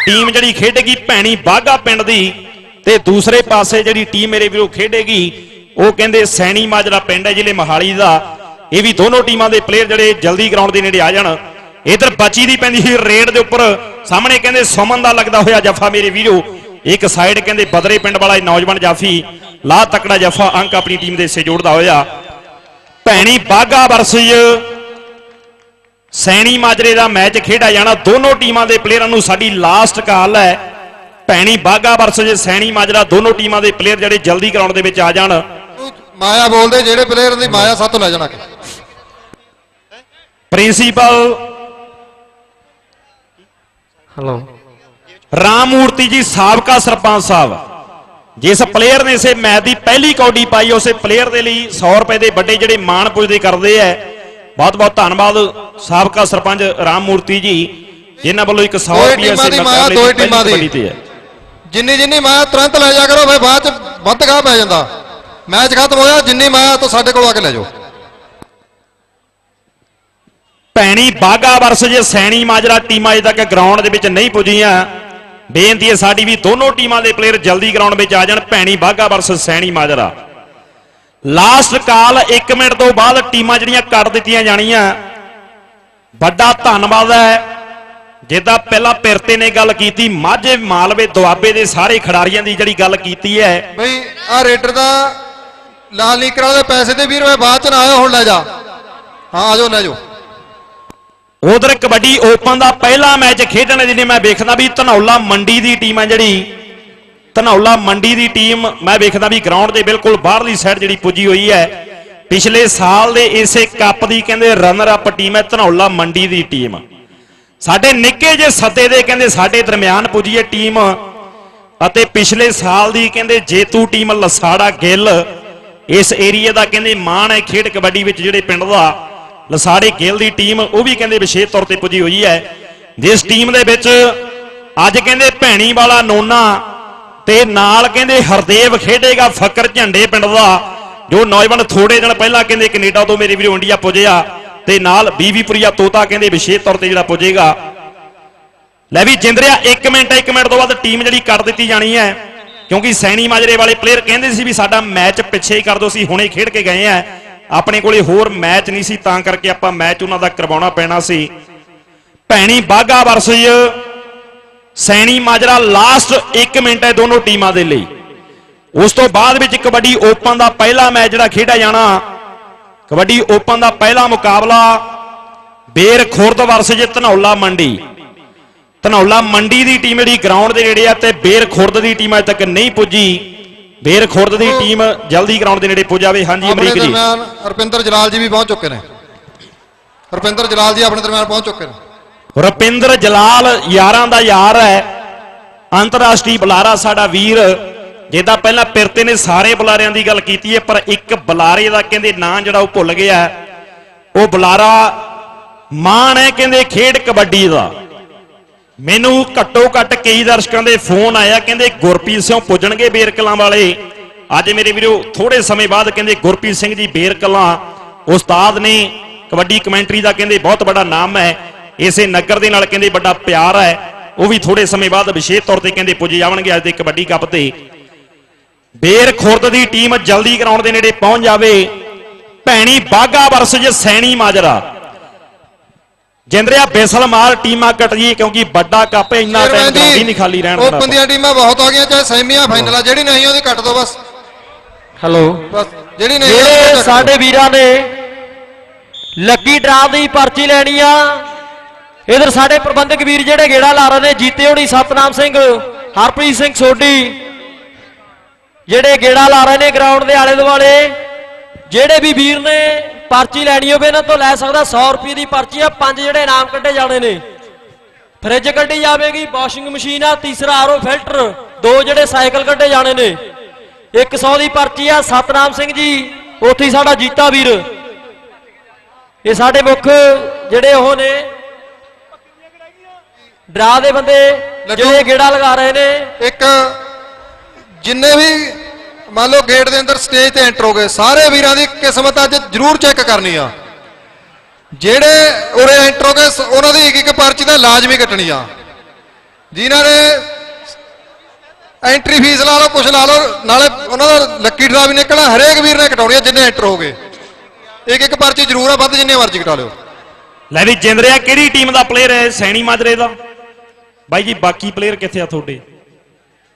ਟੀਮ ਜਿਹੜੀ ਖੇਡੇਗੀ ਭੈਣੀ ਬਾਗਾ ਪਿੰਡ ਦੀ ਤੇ ਦੂਸਰੇ ਪਾਸੇ ਜਿਹੜੀ ਟੀਮ ਮੇਰੇ ਵੀਰੋ ਖੇਡੇਗੀ, ਉਹ ਕਹਿੰਦੇ ਸੈਣੀ ਮਾਜਰਾ ਪਿੰਡ ਹੈ, ਜ਼ਿਲ੍ਹੇ ਮਹਾਲੀ ਦਾ। ਇਹ ਵੀ ਦੋਨੋਂ ਟੀਮਾਂ ਦੇ ਪਲੇਅਰ ਜਿਹੜੇ ਜਲਦੀ ਗਰਾਊਂਡ ਦੇ ਨੇੜੇ ਆ ਜਾਣ। ਇਧਰ ਬੱਚੀ ਦੀ ਪੈਂਦੀ ਸੀ ਰੇਡ ਦੇ ਉੱਪਰ। ਸਾਹਮਣੇ ਕਹਿੰਦੇ ਸੁਮਨ ਦਾ ਲੱਗਦਾ ਹੋਇਆ ਜਫਾ ਮੇਰੇ ਵੀਰੋ। ਇੱਕ ਸਾਈਡ ਕਹਿੰਦੇ ਬਦਰੇ ਪਿੰਡ ਵਾਲਾ ਇਹ ਨੌਜਵਾਨ ਜਾਫੀ। ਲਾ ਤਕੜਾ ਜੱਫਾ ਅੰਕ ਆਪਣੀ ਟੀਮ ਦੇ ਹਿੱਸੇ ਜੋੜਦਾ ਹੋਇਆ। ਭੈਣੀ ਬਾਗਾ ਵਰਸਸ ਸੈਣੀ ਮਾਜਰੇ ਦਾ ਮੈਚ ਖੇਡਿਆ ਜਾਣਾ। ਦੋਨੋਂ ਟੀਮਾਂ ਦੇ ਪਲੇਅਰਾਂ ਨੂੰ ਸਾਡੀ ਲਾਸਟ ਕਾਲ ਹੈ। ਭੈਣੀ ਬਾਗਾ ਵਰਸਸ ਸੈਣੀ ਮਾਜਰਾ ਦੋਨੋਂ ਟੀਮਾਂ ਦੇ ਪਲੇਅਰ ਜਿਹੜੇ ਜਲਦੀ ਗਰਾਊਂਡ ਦੇ ਵਿੱਚ ਆ ਜਾਣ। ਮਾਇਆ ਬੋਲਦੇ, ਜਿਹੜੇ ਪਲੇਅਰ ਦੀ ਮਾਇਆ ਸਾਤੋਂ ਲੈ ਜਾਣਾ। ਪ੍ਰਿੰਸੀਪਲ ਹਲੋ ਰਾਮ ਮੂਰਤੀ ਜੀ ਸਾਬਕਾ ਸਰਪੰਚ ਸਾਹਿਬ ਜਿਸ ਪਲੇਅਰ ਨੇ ਇਸੇ ਮੈਚ ਦੀ ਪਹਿਲੀ ਕੌਡੀ ਪਾਈ ਉਸੇ ਪਲੇਅਰ ਦੇ ਲਈ 100 ਰੁਪਏ ਦੇ ਵੱਡੇ ਜਿਹੜੇ ਮਾਣ ਪੁੱਜਦੇ ਕਰਦੇ ਐ। ਬਹੁਤ ਬਹੁਤ ਧੰਨਵਾਦ ਸਾਬਕਾ ਸਰਪੰਚ ਰਾਮ ਮੂਰਤੀ ਜੀ ਜਿਨ੍ਹਾਂ ਵੱਲੋਂ ਇੱਕ 100 ਦੋਏ ਰੁਪਏ ਸੇ ਮੁਕਾਬਲੇ ਦੀ। ਕਬੱਡੀ ਤੇ ਹੈ ਜਿੰਨੀ ਜਿੰਨੀ ਮਾਇਆ ਤੁਰੰਤ ਲੈ ਜਾ ਕਰੋ ਫਿਰ ਬਾਅਦ ਚ ਵੱਧ ਗਾਹ ਪੈ ਜਾਂਦਾ। ਮੈਚ ਖਤਮ ਹੋਇਆ ਜਿੰਨੀ ਮਾਇਆ ਤੋਂ ਸਾਡੇ ਕੋਲ ਆ ਕੇ ਲੈ ਜਾਓ। ਭੈਣੀ ਬਾਗਾ ਜੇ ਸੈਣੀ ਮਾਜਰਾ ਟੀਮਾਂ ਅਜੇ ਤੱਕ ਗਰਾਊਂਡ ਦੇ ਵਿੱਚ ਨਹੀਂ ਪੁੱਜੀਆਂ। ਬੇਨਤੀ ਹੈ ਸਾਡੀ ਵੀ ਦੋਨੋਂ ਟੀਮਾਂ ਦੇ ਪਲੇਅਰ ਜਲਦੀ ਗਰਾਊਂਡ ਵਿੱਚ ਆ ਜਾਣ, Bhaini Baga versus Saini Majra. Last call 1 minute ਤੋਂ ਬਾਅਦ ਟੀਮਾਂ ਜਿਹੜੀਆਂ ਕੱਟ ਦਿੱਤੀਆਂ ਜਾਣੀਆਂ। ਵੱਡਾ ਧੰਨਵਾਦ ਹੈ। ਜਿੱਦਾਂ ਪਹਿਲਾਂ ਪਿਰਤੇ ਨੇ ਗੱਲ ਕੀਤੀ, ਮਾਝੇ ਮਾਲਵੇ ਦੁਆਬੇ ਦੇ ਸਾਰੇ ਖਿਡਾਰੀਆਂ ਦੀ ਜਿਹੜੀ ਗੱਲ ਕੀਤੀ ਹੈ। ਬਈ ਆ ਰੇਡਰ ਦਾ ਲਾਲ ਨੀਕਰਾਂ ਦੇ ਪੈਸੇ ਦੇ 20 ਰੁਪਏ ਬਾਅਦ ਚ ਨਾ ਆਇਆ, ਹੁਣ ਲੈ ਜਾ। ਹਾਂ ਆਜੋ ਲੈ ਜਾਓ। ਉਧਰ ਕਬੱਡੀ ਓਪਨ ਦਾ ਪਹਿਲਾ ਮੈਚ ਖੇਡਣ ਜਿਹਨੇ ਮੈਂ ਵੇਖਦਾ ਵੀ ਧਨੌਲਾ ਮੰਡੀ ਦੀ ਟੀਮ ਹੈ ਜਿਹੜੀ। ਧਨੌਲਾ ਮੰਡੀ ਦੀ ਟੀਮ ਮੈਂ ਵੇਖਦਾ ਵੀ ਗਰਾਊਂਡ ਦੇ ਬਿਲਕੁਲ ਬਾਹਰਲੀ ਸਾਈਡ ਜਿਹੜੀ ਪੁੱਜੀ ਹੋਈ ਹੈ। ਪਿਛਲੇ ਸਾਲ ਦੇ ਇਸੇ ਕੱਪ ਦੀ ਕਹਿੰਦੇ ਰਨਰ ਅਪ ਟੀਮ ਹੈ ਧਨੌਲਾ ਮੰਡੀ ਦੀ ਟੀਮ। ਸਾਡੇ ਨਿੱਕੇ ਜੇ ਸੱਦੇ ਦੇ ਕਹਿੰਦੇ ਸਾਡੇ ਦਰਮਿਆਨ ਪੁੱਜੀ ਹੈ ਟੀਮ। ਅਤੇ ਪਿਛਲੇ ਸਾਲ ਦੀ ਕਹਿੰਦੇ ਜੇਤੂ ਟੀਮ ਲਸਾੜਾ ਗਿੱਲ ਇਸ ਏਰੀਆ ਦਾ ਕਹਿੰਦੇ ਮਾਣ ਹੈ ਖੇਡ ਕਬੱਡੀ ਵਿੱਚ ਜਿਹੜੇ ਪਿੰਡ ਦਾ। ਲਸਾੜੇ ਗਿੱਲ ਦੀ ਟੀਮ, ਉਹ ਵੀ ਕਹਿੰਦੇ ਵਿਸ਼ੇਸ਼ ਤੌਰ ਤੇ ਪੁੱਜੀ ਹੋਈ ਹੈ। ਜਿਸ ਟੀਮ ਦੇ ਵਿੱਚ ਅੱਜ ਕਹਿੰਦੇ ਭੈਣੀ ਵਾਲਾ ਨੋਨਾ ਤੇ ਨਾਲ ਕਹਿੰਦੇ ਹਰਦੇਵ ਖੇਡੇਗਾ ਫਕਰ ਝੰਡੇ ਪਿੰਡ ਦਾ, ਜੋ ਨੌਜਵਾਨ ਥੋੜੇ ਦਿਨ ਪਹਿਲਾਂ ਕਹਿੰਦੇ ਕੈਨੇਡਾ ਤੋਂ ਮੇਰੇ ਵੀਰੋ ਇੰਡੀਆ ਪੁੱਜਿਆ ਤੇ ਨਾਲ ਬੀਵੀਪੁਰੀਆ ਤੋਤਾ ਕਹਿੰਦੇ ਵਿਸ਼ੇਸ਼ ਤੌਰ ਤੇ ਜਿਹੜਾ ਪੁੱਜੇਗਾ। ਲੈ ਵੀ ਜਿੰਦਰਿਆ 1 ਮਿੰਟ 1 ਮਿੰਟ ਤੋਂ ਬਾਅਦ ਟੀਮ ਜਿਹੜੀ ਕੱਟ ਦਿੱਤੀ ਜਾਣੀ ਹੈ, ਕਿਉਂਕਿ ਸੈਣੀ ਮਾਜਰੇ ਵਾਲੇ ਪਲੇਅਰ ਕਹਿੰਦੇ ਸੀ ਵੀ ਸਾਡਾ ਮੈਚ ਪਿੱਛੇ ਹੀ ਕਰ ਦਿਓ ਸੀ ਹੁਣੇ ਖੇਡ ਕੇ ਗਏ ਆ। ਆਪਣੇ ਕੋਲੇ ਹੋਰ ਮੈਚ ਨਹੀਂ ਸੀ, ਤਾਂ ਕਰਕੇ ਆਪਾਂ ਮੈਚ ਉਹਨਾਂ ਦਾ ਕਰਵਾਉਣਾ ਪੈਣਾ ਸੀ। Bhaini Baga versus Saini Majra last 1 minute ਹੈ ਦੋਨੋਂ ਟੀਮਾਂ ਦੇ ਲਈ। ਉਸ ਤੋਂ ਬਾਅਦ ਵਿੱਚ ਕਬੱਡੀ ਓਪਨ ਦਾ ਪਹਿਲਾ ਮੈਚ ਜਿਹੜਾ ਖੇਡਿਆ ਜਾਣਾ, ਕਬੱਡੀ ਓਪਨ ਦਾ ਪਹਿਲਾ ਮੁਕਾਬਲਾ ਬੇਰ ਖੁਰਦ ਵਰਸਜ ਧਨੌਲਾ ਮੰਡੀ। ਧਨੌਲਾ ਮੰਡੀ ਦੀ ਟੀਮ ਜਿਹੜੀ ਗਰਾਊਂਡ ਦੇ ਨੇੜੇ ਆ ਤੇ ਬੇਰ ਖੁਰਦ ਦੀ ਟੀਮ ਅਜੇ ਤੱਕ ਨਹੀਂ ਪੁੱਜੀ। ਬੇਰ ਖੁਰਦ ਦੀ ਟੀਮ ਜਲਦੀ ਗਰਾਊਂਡ ਦੇ ਨੇੜੇ ਪੁੱਜ ਜਾਵੇ। ਹਾਂਜੀ ਅਮਰੀਕ ਜੀ। ਰੁਪਿੰਦਰ ਜਲਾਲ ਜੀ ਵੀ ਪਹੁੰਚ ਚੁੱਕੇ ਨੇ। ਰੁਪਿੰਦਰ ਜਲਾਲ ਜੀ ਆਪਣੇ ਦਰਮਿਆਨ ਪਹੁੰਚ ਚੁੱਕੇ ਨੇ। ਰੁਪਿੰਦਰ ਜਲਾਲ ਯਾਰਾਂ ਦਾ ਯਾਰ ਹੈ। ਅੰਤਰਰਾਸ਼ਟਰੀ ਬੁਲਾਰਾ ਸਾਡਾ ਵੀਰ ਜਿਹਦਾ ਪਹਿਲਾਂ ਪਿਰਤੇ ਨੇ ਸਾਰੇ ਬੁਲਾਰਿਆਂ ਦੀ ਗੱਲ ਕੀਤੀ ਹੈ ਪਰ ਇੱਕ ਬੁਲਾਰੇ ਦਾ ਕਹਿੰਦੇ ਨਾਂ ਜਿਹੜਾ ਉਹ ਭੁੱਲ ਗਿਆ ਉਹ ਬੁਲਾਰਾ ਮਾਣ ਹੈ ਕਹਿੰਦੇ ਖੇਡ ਕਬੱਡੀ ਦਾ। ਮੈਨੂੰ ਘੱਟੋ ਘੱਟ ਕਈ ਦਰਸ਼ਕਾਂ ਦੇ ਫੋਨ ਆਇਆ, ਕਹਿੰਦੇ ਗੁਰਪ੍ਰੀਤ ਸਿੰਘ ਪੁੱਜਣਗੇ ਬੇਰਕਲਾਂ ਵਾਲੇ। ਅੱਜ ਮੇਰੇ ਵੀਰੋ ਥੋੜੇ ਸਮੇਂ ਬਾਅਦ ਕਹਿੰਦੇ ਗੁਰਪ੍ਰੀਤ ਸਿੰਘ ਜੀ ਬੇਰਕਲਾਂ ਉਸਤਾਦ ਨੇ ਕਬੱਡੀ ਕਮੈਂਟਰੀ ਦਾ ਕਹਿੰਦੇ ਬਹੁਤ ਵੱਡਾ ਨਾਮ ਹੈ। ਇਸੇ ਨਗਰ ਦੇ ਨਾਲ ਕਹਿੰਦੇ ਵੱਡਾ ਪਿਆਰ ਹੈ। ਉਹ ਵੀ ਥੋੜੇ ਸਮੇਂ ਬਾਅਦ ਵਿਸ਼ੇਸ਼ ਤੌਰ ਤੇ ਕਹਿੰਦੇ ਪੁੱਜ ਜਾਵਣਗੇ ਅੱਜ ਦੇ ਕਬੱਡੀ ਕੱਪ ਤੇ। ਬੇਰ ਖੁਰਦ ਦੀ ਟੀਮ ਜਲਦੀ ਗਰਾਊਂਡ ਦੇ ਨੇੜੇ ਪਹੁੰਚ ਜਾਵੇ। ਭੈਣੀ ਬਾਗਾ ਜੇ ਸੈਣੀ ਮਾਜਰਾ। ਜਿੰਦਰਿਆ ਬੇਸਲਮਾਰ ਟੀਮਾਂ ਕੱਟ ਜੀ ਕਿਉਂਕਿ ਵੱਡਾ ਕੱਪ ਇੰਨਾ ਟਾਈਮ ਹੀ ਨਹੀਂ ਖਾਲੀ ਰਹਿਣ ਦੇਣਾ ਓਪਨ ਦੀਆਂ ਟੀਮਾਂ ਬਹੁਤ ਆ ਗਈਆਂ ਚਾਹੇ ਸੈਮੀਆਂ ਫਾਈਨਲਾਂ ਜਿਹੜੀ ਨਹੀਂ ਉਹਦੀ ਕੱਟ ਦੋ ਬਸ। ਹਲੋ ਬਸ ਜਿਹੜੀ ਨਹੀਂ ਜਿਹੜੇ। ਸਾਡੇ ਵੀਰਾਂ ਨੇ ਲੱਕੀ ਡਰਾ ਦੀ ਪਰਚੀ ਲੈਣੀ ਆ ਇਧਰ ਸਾਡੇ ਪ੍ਰਬੰਧਕ ਵੀਰ ਜਿਹੜੇ ਗੇੜਾ ਲਾ ਰਹੇ ਨੇ ਜੀਤੇ ਹੋਣੀ ਸਤਨਾਮ ਸਿੰਘ ਹਰਪ੍ਰੀਤ ਸਿੰਘ ਸੋਢੀ ਜਿਹੜੇ ਗੇੜਾ ਲਾ ਰਹੇ ਨੇ ਗਰਾਊਂਡ ਦੇ ਆਲੇ ਦੁਆਲੇ ਜਿਹੜੇ ਵੀ ਵੀਰ ਨੇ ਪਰਚੀ ਲੈਣੀ ਹੋਵੇ ਇਹਨਾਂ ਤੋਂ ਲੈ ਸਕਦਾ 100 ਰੁਪਏ ਦੀ ਪਰਚੀ ਆ। ਪੰਜ ਜਿਹੜੇ ਇਨਾਮ ਕੱਢੇ ਜਾਣੇ ਨੇ। ਫ੍ਰਿਜ ਕੱਢੀ ਜਾਵੇਗੀ ਵਾਸ਼ਿੰਗ ਮਸ਼ੀਨ ਆ ਤੀਸਰਾ ਆਰਓ ਫਿਲਟਰ ਦੋ ਜਿਹੜੇ ਸਾਈਕਲ ਕੱਢੇ ਜਾਣੇ ਨੇ। 100 ਦੀ ਪਰਚੀ ਆ ਸਤਨਾਮ ਸਿੰਘ ਜੀ ਉੱਥੇ ਹੀ ਸਾਡਾ ਜੀਤਾ ਵੀਰ। ਇਹ ਸਾਡੇ ਮੁੱਖ ਜਿਹੜੇ ਉਹ ਨੇ। ਡਰਾ ਦੇ ਬੰਦੇ ਜਿਹੜੇ ਗੇੜਾ ਲਗਾ ਰਹੇ ਨੇ। ਇੱਕ ਜਿੰਨੇ ਵੀ ਮੰਨ ਲਓ ਗੇਟ ਦੇ ਅੰਦਰ ਸਟੇਜ ਤੇ ਐਂਟਰ ਹੋ ਗਏ, ਸਾਰੇ ਵੀਰਾਂ ਦੀ ਕਿਸਮਤ ਅੱਜ ਜ਼ਰੂਰ ਚੈੱਕ ਕਰਨੀ ਆ। ਜਿਹੜੇ ਉਰੇ ਐਂਟਰ ਹੋ ਗਏ ਉਹਨਾਂ ਦੀ ਇੱਕ ਇੱਕ ਪਰਚੀ ਤਾਂ ਲਾਜ਼ਮੀ ਕੱਟਣੀ ਆ। ਜਿਨ੍ਹਾਂ ਨੇ ਐਂਟਰੀ ਫੀਸ ਲਾ ਲਓ, ਕੁਛ ਲਾ ਲਓ, ਨਾਲੇ ਉਹਨਾਂ ਦਾ ਲੱਕੀ ਡਰਾ ਵੀ ਨਿਕਲਣਾ, ਹਰੇਕ ਵੀਰ ਨੇ ਕਟਾਉਣੀ ਆ ਜਿੰਨੇ ਐਂਟਰ ਹੋ ਗਏ। ਇੱਕ ਇੱਕ ਪਰਚੀ ਜ਼ਰੂਰ ਆ, ਵੱਧ ਜਿੰਨੇ ਮਰਜ਼ੀ ਕਟਾ ਲਿਓ। ਲੈ ਵੀ ਜਿੰਦਰਿਆ ਕਿਹੜੀ ਟੀਮ ਦਾ ਪਲੇਅਰ ਹੈ? ਸੈਣੀ ਮਾਜਰੇ ਦਾ। ਬਾਈ ਜੀ, ਬਾਕੀ ਪਲੇਅਰ ਕਿੱਥੇ ਆ ਤੁਹਾਡੇ?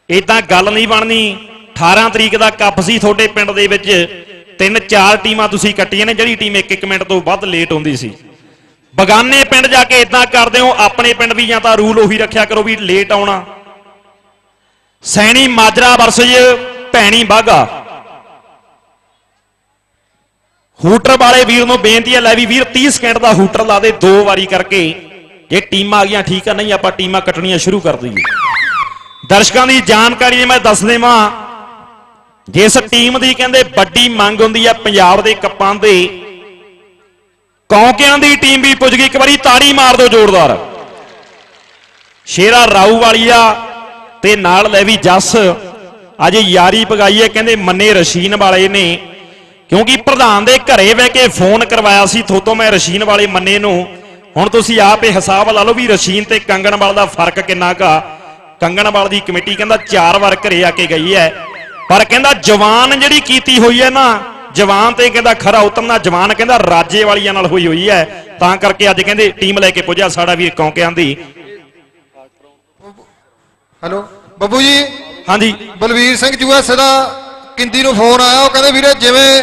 ਇਦਾਂ ਗੱਲ ਨਹੀਂ ਬਣਨੀ। 18 ਤਰੀਕ ਦਾ ਕੱਪ ਸੀ ਤੁਹਾਡੇ ਪਿੰਡ ਦੇ ਵਿੱਚ। ਤਿੰਨ ਚਾਰ ਟੀਮਾਂ ਤੁਸੀਂ ਕੱਟੀਆਂ ਨੇ, ਜਿਹੜੀ ਟੀਮ 1-1 ਮਿੰਟ ਤੋਂ ਵੱਧ ਲੇਟ ਹੁੰਦੀ ਸੀ। ਬਗਾਨੇ ਪਿੰਡ ਜਾ ਕੇ ਇਦਾਂ ਕਰਦੇ ਹੋ, ਆਪਣੇ ਪਿੰਡ ਵੀ ਜਾਂ ਤਾਂ ਰੂਲ ਉਹੀ ਰੱਖਿਆ ਕਰੋ ਵੀ ਲੇਟ ਆਉਣਾ। ਸੈਣੀ ਮਾਜਰਾ ਵਰਸਜ, ਭੈਣੀ ਬਾਗਾ ਹੂਟਰ ਵਾਲੇ ਵੀਰ ਨੂੰ ਬੇਨਤੀ ਹੈ, ਲੈ ਵੀ ਵੀਰ 30 ਸਕਿੰਟ ਦਾ ਹੂਟਰ ਲਾ ਦੇ, ਦੋ ਵਾਰੀ ਕਰਕੇ। ਜੇ ਟੀਮਾਂ ਆ ਗਈਆਂ, ਠੀਕ ਆ, ਨਹੀਂ, ਆਪਾਂ ਟੀਮਾਂ ਕੱਟਣੀਆਂ ਸ਼ੁਰੂ ਕਰ ਦਈਏ। ਦਰਸ਼ਕਾਂ ਦੀ ਜਾਣਕਾਰੀ ਮੈਂ ਦੱਸ ਦੇਵਾਂ ਜਿਸ ਟੀਮ ਦੀ ਕਹਿੰਦੇ ਵੱਡੀ ਮੰਗ ਹੁੰਦੀ ਹੈ ਪੰਜਾਬ ਦੇ ਕੱਪਾਂ ਦੇ ਕੌਂਕਿਆਂ ਦੀ ਟੀਮ ਵੀ ਪੁੱਜ ਗਈ। ਇੱਕ ਵਾਰੀ ਤਾੜੀ ਮਾਰ ਦਿਓ ਜ਼ੋਰਦਾਰ। ਸ਼ੇਰਾ ਰਾਊ ਵਾਲੀਆ ਤੇ ਨਾਲ ਲੈ ਵੀ ਜੱਸ। ਅੱਜ ਯਾਰੀ ਪਗਾਈ ਹੈ, ਕਹਿੰਦੇ ਮੰਨੇ ਰਸ਼ੀਨ ਵਾਲੇ ਨੇ, ਕਿਉਂਕਿ ਪ੍ਰਧਾਨ ਦੇ ਘਰੇ ਬਹਿ ਕੇ ਫੋਨ ਕਰਵਾਇਆ ਸੀ, ਥੋਤੋਂ ਮੈਂ ਰਸ਼ੀਨ ਵਾਲੇ ਮੰਨੇ ਨੂੰ। ਹੁਣ ਤੁਸੀਂ ਆਪ ਇਹ ਹਿਸਾਬ ਲਾ ਲਓ ਵੀ ਰਸ਼ੀਨ ਤੇ ਕੰਗਣਵਾਲ ਦਾ ਫ਼ਰਕ ਕਿੰਨਾ ਕਾ ਕੰਗਣਵਾਲ ਦੀ ਕਮੇਟੀ ਕਹਿੰਦਾ ਚਾਰ ਵਾਰ ਘਰੇ ਆ ਕੇ ਗਈ ਹੈ। ਪਰ ਕਹਿੰਦਾ ਜਵਾਨ ਜਿਹੜੀ ਕੀਤੀ ਹੋਈ ਹੈ ਨਾ ਜਵਾਨ ਤੇ ਕਹਿੰਦਾ ਖਰਾ ਉਤਰਨਾ ਜਵਾਨ ਕਹਿੰਦਾ ਰਾਜੇ ਵਾਲੀਆਂ ਨਾਲ ਹੋਈ ਹੋਈ ਹੈ। ਤਾਂ ਕਰਕੇ ਅੱਜ ਕਹਿੰਦੇ ਟੀਮ ਲੈ ਕੇ ਪੁੱਜਿਆ ਸਾਡਾ ਵੀਰ ਕੌਂਕਿਆਂ ਦੀ। ਹੈਲੋ ਬੱਬੂ ਜੀ? ਹਾਂਜੀ। ਬਲਵੀਰ ਸਿੰਘ ਯੂਐਸ ਦਾ ਕਿੰਦੀ ਨੂੰ ਫੋਨ ਆਇਆ ਉਹ ਕਹਿੰਦੇ ਵੀਰੇ ਜਿਵੇਂ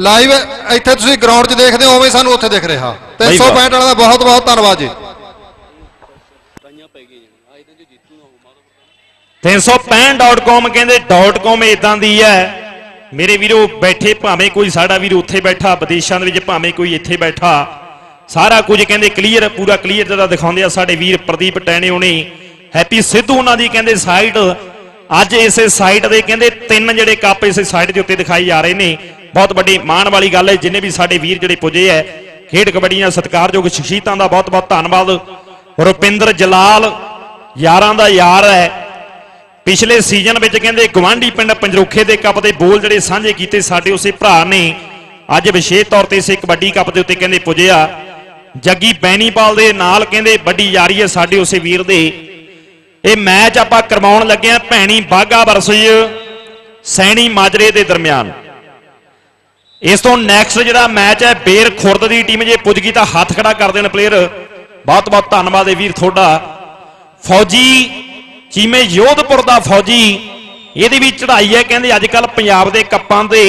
ਲਾਈਵ ਇੱਥੇ ਤੁਸੀਂ ਗਰਾਊਂਡ 'ਚ ਦੇਖਦੇ ਹੋ ਉਵੇਂ ਸਾਨੂੰ ਉੱਥੇ ਦਿਖ ਰਿਹਾ। ਬਈ ਵਾਹ। 365 ਵਾਲਾ ਦਾ ਬਹੁਤ ਬਹੁਤ ਧੰਨਵਾਦ ਜੀ। 365.com ਕਹਿੰਦੇ .com ਇਦਾਂ ਦੀ ਹੈ। ਮੇਰੇ ਵੀਰੋ, ਬੈਠੇ ਭਾਵੇਂ ਕੋਈ ਸਾਡਾ ਵੀਰ ਉੱਥੇ ਬੈਠਾ, ਵਿਦੇਸ਼ਾਂ ਦੇ ਵਿੱਚ ਭਾਵੇਂ ਕੋਈ ਇੱਥੇ ਬੈਠਾ, ਸਾਰਾ ਕੁਝ ਕਹਿੰਦੇ ਕਲੀਅਰ ਪੂਰਾ ਕਲੀਅਰ ਜਿਹੜਾ ਦਿਖਾਉਂਦੇ ਆ ਸਾਡੇ ਵੀਰ ਪ੍ਰਦੀਪ ਟੈਣੇ ਹੋਣੀ। ਹੈਪੀ ਸਿੱਧੂ ਉਹਨਾਂ ਦੀ ਕਹਿੰਦੇ ਸਾਈਟ ਅੱਜ ਇਸੇ ਸਾਈਟ ਦੇ ਕਹਿੰਦੇ ਤਿੰਨ ਜਿਹੜੇ ਕੱਪ ਇਸੇ ਸਾਈਟ ਦੇ ਉੱਤੇ ਦਿਖਾਈ ਜਾ ਰਹੇ ਨੇ। ਬਹੁਤ ਵੱਡੀ ਮਾਣ ਵਾਲੀ ਗੱਲ ਹੈ, ਜਿੰਨੇ ਵੀ ਸਾਡੇ ਵੀਰ ਜਿਹੜੇ ਪੁੱਜੇ ਐ ਖੇਡ ਕਬੱਡੀ ਕਬੱਡੀਆਂ ਸਤਿਕਾਰਯੋਗ ਸ਼ਖਸੀਅਤਾਂ ਦਾ ਬਹੁਤ ਬਹੁਤ ਧੰਨਵਾਦ। ਰੁਪਿੰਦਰ ਜਲਾਲ, ਯਾਰਾਂ ਦਾ ਯਾਰ ਹੈ ਪਿਛਲੇ ਸੀਜ਼ਨ ਵਿੱਚ ਕਹਿੰਦੇ ਗਵਾਂਢੀ ਪਿੰਡ ਪੰਜਰੋਖੇ ਦੇ ਕੱਪ ਦੇ ਬੋਲ ਜਿਹੜੇ ਸਾਂਝੇ ਕੀਤੇ ਸਾਡੇ ਉਸੇ ਭਰਾ ਨੇ, ਅੱਜ ਵਿਸ਼ੇਸ਼ ਤੌਰ ਤੇ ਇਸੇ ਕਬੱਡੀ ਕੱਪ ਦੇ ਉੱਤੇ ਕਹਿੰਦੇ ਪੁੱਜਿਆ ਜੱਗੀ ਬੈਣੀਪਾਲ ਦੇ ਨਾਲ ਕਹਿੰਦੇ ਵੱਡੀ ਯਾਰੀ ਹੈ ਸਾਡੇ ਉਸੇ ਵੀਰ ਦੇ। ਇਹ ਮੈਚ ਆਪਾਂ ਕਰਵਾਉਣ ਲੱਗੇ ਆ ਭੈਣੀ ਬਾਗਾ ਵਰਸਜ ਸੈਣੀ ਮਾਜਰੇ ਦੇ ਦਰਮਿਆਨ। ਇਸ ਤੋਂ ਨੈਕਸਟ ਜਿਹੜਾ ਮੈਚ ਹੈ, ਬੇਰ ਖੁਰਦ ਦੀ ਟੀਮ ਜੇ ਪੁੱਜ ਗਈ ਤਾਂ ਹੱਥ ਖੜਾ ਕਰ ਦੇਣ ਪਲੇਅਰ ਬਹੁਤ ਬਹੁਤ ਧੰਨਵਾਦ ਹੈ ਵੀਰ ਤੁਹਾਡਾ। ਫੌਜੀ ਚੀਮੇ ਯੋਧਪੁਰ ਦਾ ਫੌਜੀ, ਇਹਦੀ ਵੀ ਚੜ੍ਹਾਈ ਹੈ, ਕਹਿੰਦੇ ਅੱਜ ਕੱਲ ਪੰਜਾਬ ਦੇ ਕੱਪਾਂ ਦੇ